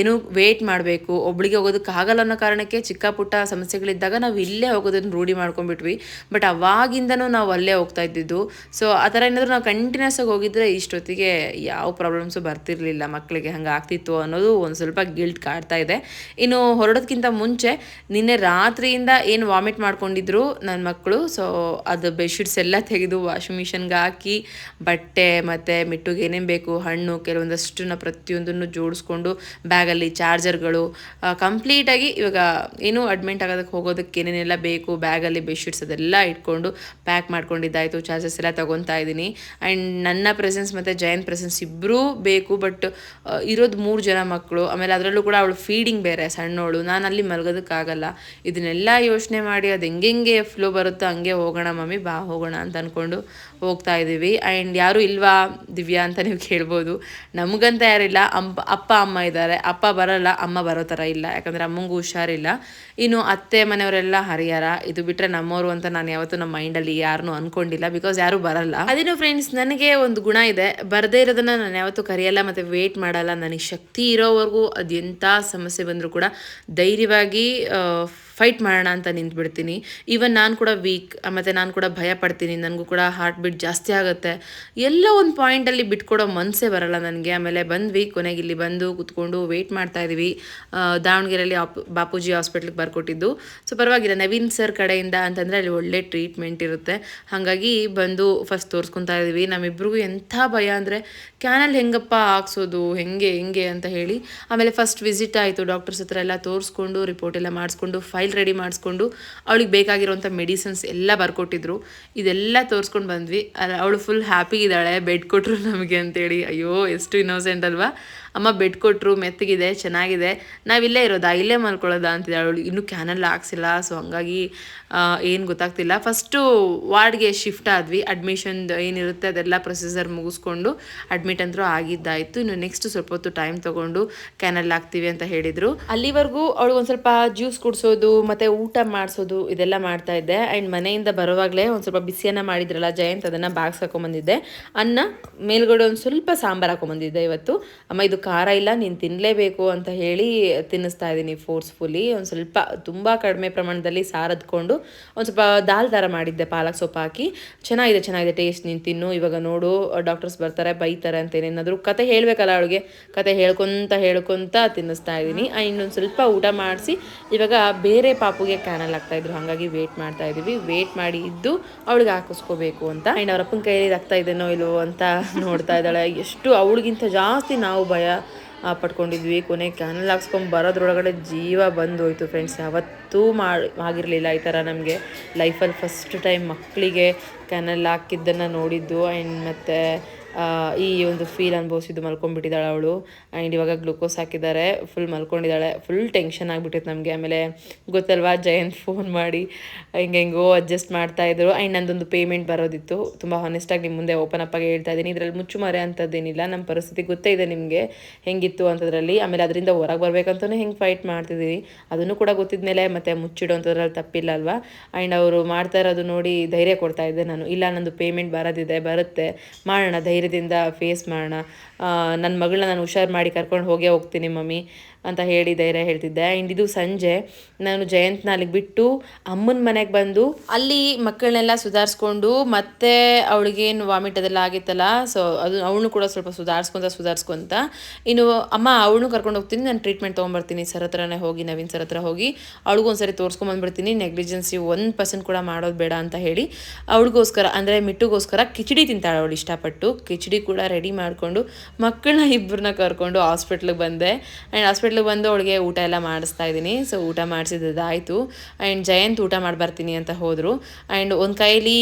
ಏನು ವೇಟ್ ಮಾಡಬೇಕು. ಒಬ್ಳಿಗೆ ಹೋಗೋದಕ್ಕೆ ಆಗಲ್ಲ ಅನ್ನೋ ಕಾರಣಕ್ಕೆ ಚಿಕ್ಕ ಪುಟ್ಟ ಸಮಸ್ಯೆಗಳಿದ್ದಾಗ ನಾವು ಇಲ್ಲೇ ಹೋಗೋದನ್ನು ರೂಢಿ ಮಾಡ್ಕೊಂಡ್ಬಿಟ್ವಿ. ಬಟ್ ಅವಾಗಿಂದನೂ ನಾವು ಅಲ್ಲೇ ಹೋಗ್ತಾ ಇದ್ದಿದ್ದು. ಸೊ ಆ ಥರ ಏನಾದರೂ ನಾವು ಕಂಟಿನ್ಯೂಸ್ ಆಗಿ ಹೋಗಿದ್ರೆ ಇಷ್ಟೊತ್ತಿಗೆ ಯಾವ ಪ್ರಾಬ್ಲಮ್ಸು ಬರ್ತಿರಲಿಲ್ಲ. ಮಕ್ಕಳಿಗೆ ಹಂಗೆ ಆಗ್ತಿತ್ತು ಅನ್ನೋದು ಒಂದು ಸ್ವಲ್ಪ ಗಿಲ್ಟ್ ಕಾಡ್ತಾ ಇದೆ. ಇನ್ನು ಹೊರಡೋದಕ್ಕಿಂತ ಮುಂಚೆ ನಿನ್ನೆ ರಾತ್ರಿಯಿಂದ ಏನು ವಾಮಿಟ್ ಮಾಡ್ಕೊಂಡಿದ್ರು ನನ್ನ ಮಕ್ಕಳು ಸೊ ಅದು ಬೆಡ್ಶೀಟ್ಸ್ ಎಲ್ಲ ತೆಗೆದು ವಾಷಿಂಗ್ ಮಿಷನ್ಗೆ ಹಾಕಿ, ಬಟ್ಟೆ ಮತ್ತು ಮಿಟ್ಟುಗೆ ಏನೇನು ಬೇಕು, ಹಣ್ಣು, ಕೆಲವೊಂದಷ್ಟನ್ನ ಪ್ರತಿಯೊಂದನ್ನು ಜೋಡಿಸ್ಕೊಂಡು ಬ್ಯಾಗಲ್ಲಿ ಚಾರ್ಜರ್ಗಳು ಕಂಪ್ಲೀಟಾಗಿ ಇವಾಗ ಏನು ಅಡ್ಮಿಂಟ್ ಆಗೋದಕ್ಕೆ ಹೋಗೋದಕ್ಕೆ ಏನೇನೆಲ್ಲ ಬೇಕು, ಬ್ಯಾಗಲ್ಲಿ ಬೆಡ್ಶೀಟ್ಸ್ ಅದೆಲ್ಲ ಇಟ್ಕೊಂಡು ಪ್ಯಾಕ್ ಮಾಡ್ಕೊಂಡಿದ್ದಾಯಿತು ಚಾರ್ಜಸ್ ಎಲ್ಲ ತೊಗೊತಾ ಇದ್ದೀನಿ. ಆ್ಯಂಡ್ ನನ್ನ ಪ್ರೆಸೆನ್ಸ್ ಮತ್ತು ಜಯಂತ್ ಪ್ರೆಸೆನ್ಸ್ ಇಬ್ಬರೂ ಬೇಕು ಬಟ್ ಇರೋದು ಮೂರು ಜನ ಮಕ್ಕಳು ಆಮೇಲೆ ಅದರಲ್ಲೂ ಕೂಡ ಅವಳು ಫೀಡಿಂಗ್ ಬೇರೆ ಸಣ್ಣವಳು ನಾನು ಅಲ್ಲಿ ಮಲಗೋದಕ್ಕಾಗಲ್ಲ. ಇದನ್ನೆಲ್ಲ ಯೋಚನೆ ಮಾಡಿ ಅದು ಹೆಂಗೆ ಫ್ಲೋ ಬರುತ್ತೋ ಹಂಗೆ ಹೋಗೋಣ ಮಮ್ಮಿ, ಬಾ ಹೋಗೋಣ ಅಂತ ಅಂದ್ಕೊಂಡು ಹೋಗ್ತಾ ಇದ್ದೀವಿ. ಆ್ಯಂಡ್ ಯಾರೂ ಇಲ್ವಾ ದಿವ್ಯಾ ಅಂತ ನೀವು ಕೇಳ್ಬೋದು. ನಮಗಂತ ಯಾರಿಲ್ಲ. ಅಪ್ಪ ಅಪ್ಪ, ಅಮ್ಮ ಇದ್ದಾರೆ. ಅಪ್ಪ ಬರೋಲ್ಲ, ಅಮ್ಮ ಬರೋ ಥರ ಇಲ್ಲ. ಯಾಕಂದರೆ ಅಮ್ಮಂಗೂ ಹುಷಾರಿಲ್ಲ. ಇನ್ನು ಅತ್ತೆ ಮನೆಯವರೆಲ್ಲ ಹರಿಯಾರ ಇದು ಬಿಟ್ಟರೆ ನಮ್ಮವರು ಅಂತ ನಾನು ಯಾವತ್ತೂ ನಮ್ಮ ಮೈಂಡಲ್ಲಿ ಯಾರನ್ನೂ ಅನ್ಕೊಂಡಿಲ್ಲ. ಬಿಕಾಸ್ ಯಾರೂ ಬರಲ್ಲ. ಅದೇನು ಫ್ರೆಂಡ್ಸ್ ಫ್ರೆಂಡ್ಸ್ ನನಗೆ ಒಂದು ಗುಣ ಇದೆ. ಬರದೇ ಇರೋದನ್ನ ನಾನು ಯಾವತ್ತೂ ಕರೆಯಲ್ಲ ಮತ್ತು ವೇಟ್ ಮಾಡಲ್ಲ. ನನಗೆ ಶಕ್ತಿ ಇರೋವರೆಗೂ ಅದು ಎಂಥ ಸಮಸ್ಯೆ ಬಂದರೂ ಕೂಡ ಧೈರ್ಯವಾಗಿ ಫೈಟ್ ಮಾಡೋಣ ಅಂತ ನಿಂತ್ಬಿಡ್ತೀನಿ. ಈವನ್ ನಾನು ಕೂಡ ವೀಕ್ ಮತ್ತು ನಾನು ಕೂಡ ಭಯ ಪಡ್ತೀನಿ. ನನಗೂ ಕೂಡ ಹಾರ್ಟ್ ಬೀಟ್ ಜಾಸ್ತಿ ಆಗುತ್ತೆ. ಎಲ್ಲ ಒಂದು ಪಾಯಿಂಟಲ್ಲಿ ಬಿಟ್ಕೊಡೋ ಮನಸ್ಸೇ ಬರಲ್ಲ ನನಗೆ. ಆಮೇಲೆ ಬಂದ್ವಿ, ಕೊನೆಗೆ ಇಲ್ಲಿ ಬಂದು ಕುತ್ಕೊಂಡು ವೆಯ್ಟ್ ಮಾಡ್ತಾ ಇದ್ವಿ. ದಾವಣಗೆರೆಯಲ್ಲಿ ಆಪ್, ಬಾಪೂಜಿ ಹಾಸ್ಪಿಟ್ಲಿಗೆ ಬರ್ಕೊಟ್ಟಿದ್ದು. ಸೊ ಪರವಾಗಿಲ್ಲ, ನವೀನ್ ಸರ್ ಕಡೆಯಿಂದ ಅಂತಂದರೆ ಅಲ್ಲಿ ಒಳ್ಳೆ ಟ್ರೀಟ್ಮೆಂಟ್ ಇರುತ್ತೆ. ಹಾಗಾಗಿ ಬಂದು ಫಸ್ಟ್ ತೋರಿಸ್ಕೊತಾ ಇದ್ವಿ. ನಮ್ಮಿಬ್ರಿಗೂ ಎಂಥ ಭಯ ಅಂದರೆ ಕ್ಯಾನಲ್ ಹೆಂಗಪ್ಪ ಹಾಕ್ಸೋದು, ಹೆಂಗೆ ಹೆಂಗೆ ಅಂತ ಹೇಳಿ. ಆಮೇಲೆ ಫಸ್ಟ್ ವಿಸಿಟ್ ಆಯಿತು. ಡಾಕ್ಟರ್ಸ್ ಹತ್ರ ಎಲ್ಲ ತೋರಿಸ್ಕೊಂಡು ರಿಪೋರ್ಟ್ ಎಲ್ಲ ಮಾಡಿಸ್ಕೊಂಡು ಫೈಲ್ ರೆಡಿ ಮಾಡಿಸ್ಕೊಂಡು ಅವಳಿಗೆ ಬೇಕಾಗಿರೋಂಥ ಮೆಡಿಸಿನ್ಸ್ ಎಲ್ಲ ಬರ್ಕೊಟ್ಟಿದ್ರು. ಇದೆಲ್ಲ ತೋರಿಸ್ಕೊಂಡು ಬಂದ್ವಿ. ಅವಳು ಫುಲ್ ಹ್ಯಾಪಿ ಇದ್ದಾಳೆ. ಬೆಡ್ ಕೊಟ್ಟರು ನಮಗೆ ಅಂತೇಳಿ. ಅಯ್ಯೋ, ಎಷ್ಟು ಇನ್ನೋಸೆಂಟ್ ಅಲ್ವಾ? ಅಮ್ಮ ಬೆಡ್ ಕೊಟ್ಟರು ಮೆತ್ತಗಿದೆ, ಚೆನ್ನಾಗಿದೆ. ನಾವಿಲ್ಲೇ ಇರೋದಾ? ಇಲ್ಲೇ ಮಲ್ಕೊಳ್ಳೋದಾ? ಅಂತಿದ್ದಾಳೆ ಅವಳು. ಇನ್ನೂ ಕ್ಯಾನಲ್ ಹಾಕ್ಸಿಲ್ಲ. ಸೊ ಹಂಗಾಗಿ ಏನು ಗೊತ್ತಾಗ್ತಿಲ್ಲ. ಫಸ್ಟು ವಾರ್ಡ್ಗೆ ಶಿಫ್ಟ್ ಆದ್ವಿ. ಅಡ್ಮಿಷನ್ ಏನಿರುತ್ತೆ ಅದೆಲ್ಲ ಪ್ರೊಸೀಜರ್ ಮುಗಿಸ್ಕೊಂಡು ಅಡ್ಮಿಟ್ ಅಂತೂ ಆಗಿದ್ದಾಯಿತು. ಇನ್ನು ನೆಕ್ಸ್ಟ್ ಸ್ವಲ್ಪ ಹೊತ್ತು ಟೈಮ್ ತೊಗೊಂಡು ಕ್ಯಾನಲ್ ಹಾಕ್ತೀವಿ ಅಂತ ಹೇಳಿದರು. ಅಲ್ಲಿವರೆಗೂ ಅವಳು ಒಂದು ಸ್ವಲ್ಪ ಜ್ಯೂಸ್ ಕುಡಿಸೋದು, ಮತ್ತು ಊಟ ಮಾಡಿಸೋದು ಇದೆಲ್ಲ ಮಾಡ್ತಾ ಇದ್ದೆ. ಆ್ಯಂಡ್ ಮನೆಯಿಂದ ಬರುವಾಗಲೇ ಒಂದು ಸ್ವಲ್ಪ ಬಿಸಿಯನ್ನು ಮಾಡಿದ್ರಲ್ಲ ಜಯಂತ್ ಅದನ್ನು ಬಾಕ್ಸ್ ಹಾಕೊಂಬಂದಿದ್ದೆ. ಅನ್ನ ಮೇಲ್ಗಡೆ ಒಂದು ಸ್ವಲ್ಪ ಸಾಂಬಾರು ಹಾಕೊಂಬಂದಿದ್ದೆ ಇವತ್ತು. ಅಮ್ಮ, ಇದು ಖಾರ ಇಲ್ಲ, ನೀನು ತಿನ್ನಲೇಬೇಕು ಅಂತ ಹೇಳಿ ತಿನ್ನಿಸ್ತಾ ಇದ್ದೀನಿ ಫೋರ್ಸ್ಫುಲಿ ಒಂದು ಸ್ವಲ್ಪ ತುಂಬ ಕಡಿಮೆ ಪ್ರಮಾಣದಲ್ಲಿ ಸಾರದ್ಕೊಂಡು ಒಂದು ಸ್ವಲ್ಪ ದಾಲ್ ಥರ ಮಾಡಿದ್ದೆ, ಪಾಲಕ್ ಸೊಪ್ಪು ಹಾಕಿ. ಚೆನ್ನಾಗಿದೆ ಚೆನ್ನಾಗಿದೆ ಟೇಸ್ಟ್ ನೀನು ತಿನ್ನು, ಇವಾಗ ನೋಡು ಡಾಕ್ಟರ್ಸ್ ಬರ್ತಾರೆ, ಬೈತಾರೆ ಅಂತ ಏನೇನಾದರೂ ಕತೆ ಹೇಳಬೇಕಲ್ಲ ಅವಳಿಗೆ. ಕತೆ ಹೇಳ್ಕೊತ ಹೇಳ್ಕೊತ ತಿನ್ನಿಸ್ತಾ ಇದ್ದೀನಿ. ಇನ್ನೊಂದು ಸ್ವಲ್ಪ ಊಟ ಮಾಡಿಸಿ, ಇವಾಗ ಬೇರೆ ಪಾಪುಗೆ ಕ್ಯಾನಲ್ ಆಗ್ತಾಯಿದ್ರು ಹಾಗಾಗಿ ವೇಟ್ ಮಾಡ್ತಾ ಇದ್ದೀವಿ ವೇಟ್ ಮಾಡಿ ಇದ್ದು ಅವಳಿಗೆ ಹಾಕಿಸ್ಕೋಬೇಕು ಅಂತ. ಆ್ಯಂಡ್ ಅವ್ರ ಅಪ್ಪನ ಕೈಯಲ್ಲಿ ಆಗ್ತಾ ಇದೆನೋ ಇಲ್ವೋ ಅಂತ ನೋಡ್ತಾ ಇದ್ದಾಳೆ. ಎಷ್ಟು ಅವಳಿಗಿಂತ ಜಾಸ್ತಿ ನಾವು ಭಯ. ಪಡ್ಕೊಂಡಿದ್ವಿ ಕೊನೆ ಕ್ಯಾನಲ್ ಹಾಕ್ಸ್ಕೊಂಡು ಬರೋದ್ರೊಳಗಡೆ ಜೀವ ಬಂದೋಯ್ತು ಫ್ರೆಂಡ್ಸ್ ಯಾವತ್ತೂ ಮಾಡಿ, ಆಗಿರಲಿಲ್ಲ ಈ ಥರ ನಮಗೆ. ಲೈಫಲ್ಲಿ ಫಸ್ಟ್ ಟೈಮ್ ಮಕ್ಕಳಿಗೆ ಕ್ಯಾನಲ್ ಹಾಕಿದ್ದನ್ನು ನೋಡಿದ್ದು. ಆ್ಯಂಡ್ ಮತ್ತು ಈ ಒಂದು ಫೀಲ್ ಅನುಭವಿಸಿದ್ದು ಮಲ್ಕೊಂಡ್ಬಿಟ್ಟಿದ್ದಾಳೆ ಅವಳು. ಆ್ಯಂಡ್ ಇವಾಗ ಗ್ಲುಕೋಸ್ ಹಾಕಿದ್ದಾರೆ. ಫುಲ್ ಮಲ್ಕೊಂಡಿದ್ದಾಳೆ. ಫುಲ್ ಟೆನ್ಷನ್ ಆಗಿಬಿಟ್ಟಿತ್ತು ನಮಗೆ. ಆಮೇಲೆ ಗೊತ್ತಲ್ವಾ ಜಯಂತ್ ಫೋನ್ ಮಾಡಿ ಹಿಂಗೆ ಹೆಂಗೋ ಅಡ್ಜಸ್ಟ್ ಮಾಡ್ತಾಯಿದ್ರು ಆ್ಯಂಡ್ ನಂದೊಂದು ಪೇಮೆಂಟ್ ಬರೋದಿತ್ತು. ತುಂಬ ಹಾನೆಸ್ಟಾಗಿ ನಿಮ್ಮ ಮುಂದೆ ಓಪನ್ ಅಪ್ ಆಗಿ ಹೇಳ್ತಾ ಇದ್ದೀನಿ. ಇದರಲ್ಲಿ ಮುಚ್ಚುಮರೆ ಅಂಥದ್ದೇನಿಲ್ಲ ನಮ್ಮ ಪರಿಸ್ಥಿತಿ ಗೊತ್ತೇ ಇದೆ ನಿಮಗೆ. ಹೆಂಗಿತ್ತು ಅಂತದ್ರಲ್ಲಿ. ಆಮೇಲೆ ಅದರಿಂದ ಹೊರಗೆ ಬರಬೇಕಂತಲೂ ಹೆಂಗೆ ಫೈಟ್ ಮಾಡ್ತಿದ್ದೀನಿ ಅದನ್ನು ಕೂಡ ಗೊತ್ತಿದ್ಮೇಲೆ ಮತ್ತೆ ಮುಚ್ಚಿಡೋಂಥದ್ರಲ್ಲಿ ತಪ್ಪಿಲ್ಲ ಅಲ್ವಾ? ಆ್ಯಂಡ್ ಅವರು ಮಾಡ್ತಾ ಇರೋದು ನೋಡಿ ಧೈರ್ಯ ಕೊಡ್ತಾ ಇದ್ದೆ ನಾನು. ಇಲ್ಲ, ನಂದು ಪೇಮೆಂಟ್ ಬರೋದಿದೆ, ಬರುತ್ತೆ. ಮಾಡೋಣ ಧೈರ್ಯದಿಂದ ಫೇಸ್ ಮಾಡೋಣ. ನನ್ನ ಮಗಳನ್ನ ನಾನು ಹುಷಾರು ಮಾಡಿ ಕರ್ಕೊಂಡು ಹೋಗೇ ಹೋಗ್ತೀನಿ ಮಮ್ಮಿ ಅಂತ ಹೇಳಿ ಧೈರ್ಯ ಹೇಳ್ತಿದ್ದೆ. ಆ್ಯಂಡ್ ಇದು ಸಂಜೆ, ನಾನು ಜಯಂತ್ನ ಅಲ್ಲಿಗೆ ಬಿಟ್ಟು ಅಮ್ಮನ ಮನೆಗೆ ಬಂದು ಅಲ್ಲಿ ಮಕ್ಕಳನ್ನೆಲ್ಲ ಸುಧಾರಿಸ್ಕೊಂಡು ಮತ್ತೆ ಅವಳಿಗೇನು ವಾಮಿಟ್ ಅದೆಲ್ಲ ಆಗಿತ್ತಲ್ಲ ಸೊ ಅದು ಅವಳು ಕೂಡ ಸ್ವಲ್ಪ ಸುಧಾರಿಸ್ಕೊಂತ ಸುಧಾರಿಸ್ಕೊಂತ ಇನ್ನು ಅಮ್ಮ ಅವಳನ್ನು ಕರ್ಕೊಂಡು ಹೋಗ್ತೀನಿ, ನಾನು ಟ್ರೀಟ್ಮೆಂಟ್ ತೊಗೊಂಬರ್ತೀನಿ, ಸರ್ ಹತ್ರನೇ ಹೋಗಿ, ನವೀನ್ ಸರ್ ಹತ್ರ ಹೋಗಿ, ಅವಳಿಗೂ ಒಂದ್ಸರಿ ತೋರಿಸ್ಕೊಂಬಂದ್ಬಿಡ್ತೀನಿ ನೆಗ್ಲಿಜೆನ್ಸಿ ಒಂದು ಪರ್ಸೆಂಟ್ ಕೂಡ ಮಾಡೋದು ಬೇಡ ಅಂತ ಹೇಳಿ ಅವಳಿಗೋಸ್ಕರ, ಅಂದರೆ ಮಿಟ್ಟುಗೋಸ್ಕರ ಕಿಚಡಿ ತಿಂತಾಳೆ ಅವಳು ಇಷ್ಟಪಟ್ಟು, ಕಿಚಡಿ ಕೂಡ ರೆಡಿ ಮಾಡಿಕೊಂಡು ಮಕ್ಕಳನ್ನ ಇಬ್ಬರನ್ನ ಕರ್ಕೊಂಡು ಹಾಸ್ಪಿಟ್ಲಿಗೆ ಬಂದೆ. ಆ್ಯಂಡ್ ಹಾಸ್ಪಿಟ್ಲಿಗೆ ಬಂದು ಅವಳಿಗೆ ಊಟ ಎಲ್ಲ ಮಾಡಿಸ್ತಾ ಇದ್ದೀನಿ. ಸೊ ಊಟ ಮಾಡಿಸಿದ್ದಾಯಿತು ಆ್ಯಂಡ್ ಜಯಂತ್ ಊಟ ಮಾಡಿ ಬರ್ತೀನಿ ಅಂತ ಹೋದರು. ಆ್ಯಂಡ್ ಒಂದು ಕೈಲಿ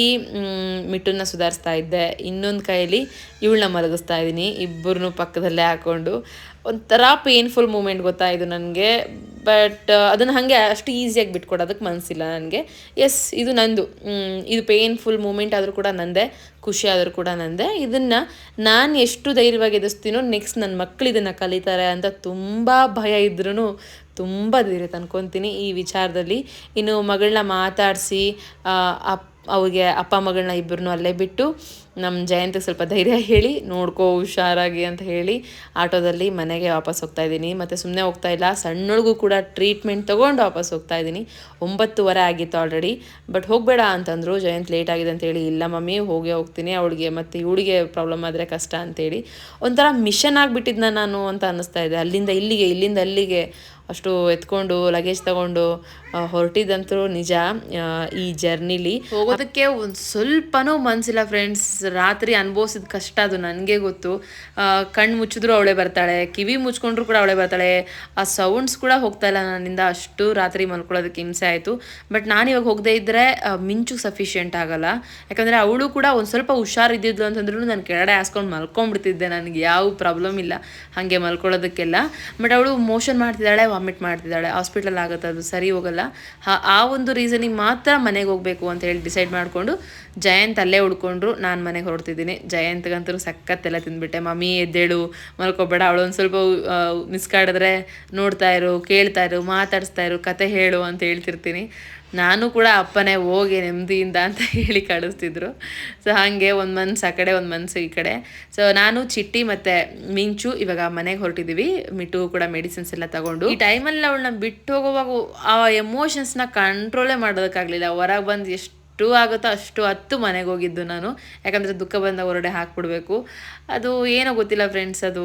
ಮಿಟ್ಟನ್ನ ಸುಧಾರಿಸ್ತಾ ಇದ್ದೆ. ಇನ್ನೊಂದು ಕೈಲಿ ಇವಳನ್ನ ಮಲಗಿಸ್ತಾ ಇದ್ದೀನಿ. ಇಬ್ಬರನ್ನೂ ಪಕ್ಕದಲ್ಲೇ ಹಾಕ್ಕೊಂಡು ಒಂಥರ ಪೇನ್ಫುಲ್ ಮೂಮೆಂಟ್ ಗೊತ್ತಾ ಇದು ನನಗೆ. ಬಟ್ ಅದನ್ನು ಹಾಗೆ ಅಷ್ಟು ಈಸಿಯಾಗಿ ಬಿಟ್ಕೊಡೋದಕ್ಕೆ ಮನಸ್ಸಿಲ್ಲ ನನಗೆ. ಎಸ್ ಇದು ನಂದು. ಇದು ಪೇನ್ಫುಲ್ ಮೂಮೆಂಟ್ ಆದರೂ ಕೂಡ ನಂದೇ, ಖುಷಿ ಆದರೂ ಕೂಡ ನಂದೇ. ಇದನ್ನು ನಾನು ಎಷ್ಟು ಧೈರ್ಯವಾಗಿ ಎದುರಿಸ್ತೀನೋ ನೆಕ್ಸ್ಟ್ ನನ್ನ ಮಕ್ಕಳು ಇದನ್ನು ಕಲಿತಾರೆ ಅಂತ ತುಂಬ ಭಯ ಇದ್ರೂ ತುಂಬ ಧೈರ್ಯ ತಂದ್ಕೊತೀನಿ ಈ ವಿಚಾರದಲ್ಲಿ. ಇನ್ನು ಮಗಳನ್ನ ಮಾತಾಡಿಸಿ ಅಪ್ ಅವ್ರಿಗೆ ಅಪ್ಪ ಮಗಳನ್ನ ಇಬ್ಬರನ್ನು ಅಲ್ಲೇ ಬಿಟ್ಟು ನಮ್ಮ ಜಯಂತಿಗೆ ಸ್ವಲ್ಪ ಧೈರ್ಯ ಹೇಳಿ, ನೋಡ್ಕೋ ಹುಷಾರಾಗಿ ಅಂತ ಹೇಳಿ ಆಟೋದಲ್ಲಿ ಮನೆಗೆ ವಾಪಸ್ ಹೋಗ್ತಾ ಇದ್ದೀನಿ. ಮತ್ತು ಸುಮ್ಮನೆ ಹೋಗ್ತಾ ಇಲ್ಲ ಸಣ್ಣಗೂ ಕೂಡ ಟ್ರೀಟ್ಮೆಂಟ್ ತೊಗೊಂಡು ವಾಪಸ್ ಹೋಗ್ತಾ ಇದ್ದೀನಿ. ಒಂಬತ್ತುವರೆ ಆಗಿತ್ತು ಆಲ್ರೆಡಿ ಬಟ್ ಹೋಗಬೇಡ ಅಂತಂದರು, ಜಯಂತ್ ಲೇಟ್ ಆಗಿದೆ ಅಂತೇಳಿ ಇಲ್ಲ ಮಮ್ಮಿ, ಹೋಗೇ ಹೋಗ್ತೀನಿ, ಅವಳಿಗೆ ಮತ್ತು ಇವಳಿಗೆ ಪ್ರಾಬ್ಲಮ್ ಆದರೆ ಕಷ್ಟ ಅಂತೇಳಿ. ಒಂಥರ ಮಿಷನ್ ಆಗಿಬಿಟ್ಟಿದ್ನ ನಾನು ಅಂತ ಅನ್ನಿಸ್ತಾ ಇದೆ. ಅಲ್ಲಿಂದ ಇಲ್ಲಿಗೆ, ಇಲ್ಲಿಂದ ಅಲ್ಲಿಗೆ ಅಷ್ಟು ಎತ್ಕೊಂಡು ಲಗೇಜ್ ತಗೊಂಡು ಹೊರಟಿದಂತೂ ನಿಜ ಈ ಜರ್ನಿಲಿ ಹೋಗೋದಕ್ಕೆ ಒಂದು ಸ್ವಲ್ಪನೂ ಮನಸ್ಸಿಲ್ಲ ಫ್ರೆಂಡ್ಸ್ ರಾತ್ರಿ ಅನುಭವಿಸಿದ ಕಷ್ಟ ಅದು ನನಗೆ ಗೊತ್ತು. ಕಣ್ಣು ಮುಚ್ಚಿದ್ರು ಅವಳೆ ಬರ್ತಾಳೆ, ಕಿವಿ ಮುಚ್ಕೊಂಡ್ರು ಕೂಡ ಅವಳೇ ಬರ್ತಾಳೆ. ಆ ಸೌಂಡ್ಸ್ ಕೂಡ ಹೋಗ್ತಾ ಇಲ್ಲ ನನ್ನಿಂದ. ಅಷ್ಟು ರಾತ್ರಿ ಮಲ್ಕೊಳ್ಳೋದಕ್ಕೆ ಹಿಂಸೆ ಆಯಿತು. ಬಟ್ ನಾನು ಇವಾಗ ಹೋಗದೇ ಇದ್ದರೆ ಮಿಂಚು ಸಫಿಷಿಯೆಂಟ್ ಆಗಲ್ಲ. ಯಾಕಂದರೆ ಅವಳು ಕೂಡ ಒಂದು ಸ್ವಲ್ಪ ಹುಷಾರಿದ್ದಿದ್ಲು ಅಂತಂದ್ರೂ ನಾನು ಕೆಳಗಡೆ ಹಾಸ್ಕೊಂಡು ಮಲ್ಕೊಂಡ್ಬಿಡ್ತಿದ್ದೆ. ನನಗೆ ಯಾವ ಪ್ರಾಬ್ಲಮ್ ಇಲ್ಲ. ಹಾಗೆ ಮಲ್ಕೊಳ್ಳೋದಕ್ಕೆಲ್ಲ. ಬಟ್ ಅವಳು ಮೋಷನ್ ಮಾಡ್ತಿದ್ದಾಳೆ ವಾಮಿಟ್ ಮಾಡ್ತಿದ್ದಾಳೆ, ಹಾಸ್ಪಿಟಲ್ ಆಗುತ್ತೆ, ಅದು ಸರಿ ಹೋಗಲ್ಲ. ಆ- ಒಂದು ರೀಸನಿಗೆ ಮಾತ್ರ ಮನೆಗೆ ಹೋಗಬೇಕು ಅಂತ ಹೇಳಿ ಡಿಸೈಡ್ ಮಾಡಿಕೊಂಡು ಜಯಂತ್ ಅಲ್ಲೇ ಉಡ್ಕೊಂಡ್ರು ನಾನು ಮನೆಗೆ ಹೊರಡ್ತಿದ್ದೀನಿ. ಜಯಂತ್ಗಂತೂ ಸಖತ್ತೆಲ್ಲ ತಿಂದ್ಬಿಟ್ಟೆ. ಮಮ್ಮಿ ಎದ್ದೇಳು, ಮಲ್ಕೊಬೇಡ ಅವಳು ಒಂದು ಸ್ವಲ್ಪ ಮಿಸ್ ಕಾಡಿದ್ರೆ ನೋಡ್ತಾ ಇರು, ಕೇಳ್ತಾ ಇರು, ಮಾತಾಡಿಸ್ತಾ ಇರು, ಕತೆ ಹೇಳು ಅಂತ ಹೇಳ್ತಿರ್ತೀನಿ. ನಾನು ಕೂಡ ಅಪ್ಪನೇ ಹೋಗಿ ನೆಮ್ಮದಿಯಿಂದ ಅಂತ ಹೇಳಿ ಕಳಿಸ್ತಿದ್ರು. ಸೊ ಹಾಗೆ ಒಂದು ಮನ್ಸು ಆ ಕಡೆ, ಒಂದು ಮನ್ಸು ಈ ಕಡೆ. ಸೊ ನಾನು, ಚಿಟ್ಟಿ ಮತ್ತು ಮಿಂಚು ಇವಾಗ ಮನೆಗೆ ಹೊರಟಿದ್ದೀವಿ ಮಿಟ್ಟು ಕೂಡ ಮೆಡಿಸಿನ್ಸ್ ಎಲ್ಲ ತಗೊಂಡು. ಈ ಟೈಮಲ್ಲಿ ಅವಳನ್ನ ಬಿಟ್ಟು ಹೋಗುವಾಗ ಆ ಎಮೋಷನ್ಸ್ನ ಕಂಟ್ರೋಲೇ ಮಾಡೋದಕ್ಕಾಗಲಿಲ್ಲ. ಹೊರಗೆ ಬಂದು ಎಷ್ಟು ಆಗುತ್ತೋ ಅಷ್ಟು ಹತ್ತು ಮನೆಗೆ ಹೋಗಿದ್ದು ನಾನು. ಯಾಕಂದರೆ ದುಃಖ ಬಂದಾಗ ಹೊರಡೆ ಹಾಕ್ಬಿಡ್ಬೇಕು. ಅದು ಏನೋ ಗೊತ್ತಿಲ್ಲ ಫ್ರೆಂಡ್ಸ್ ಅದು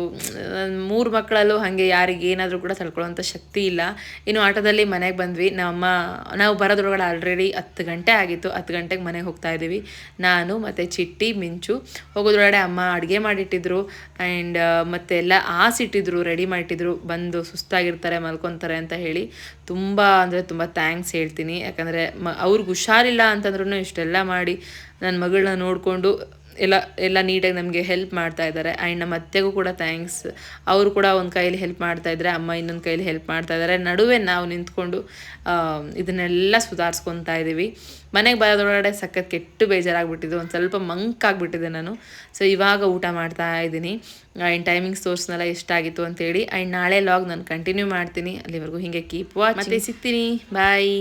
ಮೂರು ಮಕ್ಕಳಲ್ಲೂ ಹಾಗೆ ಯಾರಿಗೆ ಏನಾದರೂ ಕೂಡ ತಳ್ಕೊಳ್ಳೋಂಥ ಶಕ್ತಿ ಇಲ್ಲ. ಇನ್ನು ಆಟೋದಲ್ಲಿ ಮನೆಗೆ ಬಂದ್ವಿ. ನಮ್ಮ, ನಾವು ಬರೋದ್ರೊಳಗಡೆ ಆಲ್ರೆಡಿ ಹತ್ತು ಗಂಟೆ ಆಗಿತ್ತು. ಹತ್ತು ಗಂಟೆಗೆ ಮನೆಗೆ ಹೋಗ್ತಾ ಇದ್ದೀವಿ. ನಾನು ಮತ್ತು ಚಿಟ್ಟಿ, ಮಿಂಚು ಹೋಗೋದ್ರೊಳಗಡೆ ಅಮ್ಮ ಅಡುಗೆ ಮಾಡಿಟ್ಟಿದ್ರು. ಆ್ಯಂಡ್ ಮತ್ತೆ ಎಲ್ಲ ಆಸಿಟ್ಟಿದ್ರು ರೆಡಿ ಮಾಡಿಟ್ಟಿದ್ರು. ಬಂದು ಸುಸ್ತಾಗಿರ್ತಾರೆ, ಮಲ್ಕೊತಾರೆ ಅಂತ ಹೇಳಿ ತುಂಬ ಅಂದರೆ ತುಂಬ ಥ್ಯಾಂಕ್ಸ್ ಹೇಳ್ತೀನಿ. ಯಾಕಂದರೆ ಮ, ಅವ್ರಿಗೆ ಹುಷಾರಿಲ್ಲ ಅಂತಂದ್ರೂ ಇಷ್ಟೆಲ್ಲ ಮಾಡಿ ನನ್ನ ಮಗಳನ್ನ ನೋಡಿಕೊಂಡು ಎಲ್ಲ ಎಲ್ಲ ನೀಟಾಗಿ ನಮಗೆ ಹೆಲ್ಪ್ ಮಾಡ್ತಾ ಇದ್ದಾರೆ. ಆ್ಯಂಡ್ ನಮ್ಮ ಅತ್ತೆಗೂ ಕೂಡ ಥ್ಯಾಂಕ್ಸ್ ಅವರು ಕೂಡ ಒಂದು ಕೈಯಲ್ಲಿ ಹೆಲ್ಪ್ ಮಾಡ್ತಾ ಇದ್ದಾರೆ ಅಮ್ಮ ಇನ್ನೊಂದು ಕೈಯಲ್ಲಿ ಹೆಲ್ಪ್ ಮಾಡ್ತಾ ಇದ್ದಾರೆ ನಡುವೆ ನಾವು ನಿಂತ್ಕೊಂಡು ಇದನ್ನೆಲ್ಲ ಸುಧಾರಿಸ್ಕೊತಾ ಇದ್ದೀವಿ ಮನೆಗೆ ಬರೋದೊಳಗಡೆ ಸಖತ್ ಕೆಟ್ಟು ಬೇಜಾರಾಗ್ಬಿಟ್ಟಿದ್ದು ಒಂದು ಸ್ವಲ್ಪ ಮಂಕ್ ಆಗಿಬಿಟ್ಟಿದೆ ನಾನು. ಸೊ ಇವಾಗ ಊಟ ಮಾಡ್ತಾ ಇದ್ದೀನಿ ಆ್ಯಂಡ್ ಟೈಮಿಂಗ್ಸ್ ತೋರಿಸ್ನೆಲ್ಲ ಎಷ್ಟಾಗಿತ್ತು ಅಂತೇಳಿ. ಆ್ಯಂಡ್ ನಾಳೆ ಲಾಗ್ ನಾನು ಕಂಟಿನ್ಯೂ ಮಾಡ್ತೀನಿ. ಅಲ್ಲಿವರೆಗೂ ಹೀಗೆ ಕೀಪ್ ವಾಚ್ ಮತ್ತೆ ಸಿಗ್ತೀನಿ. ಬಾಯ್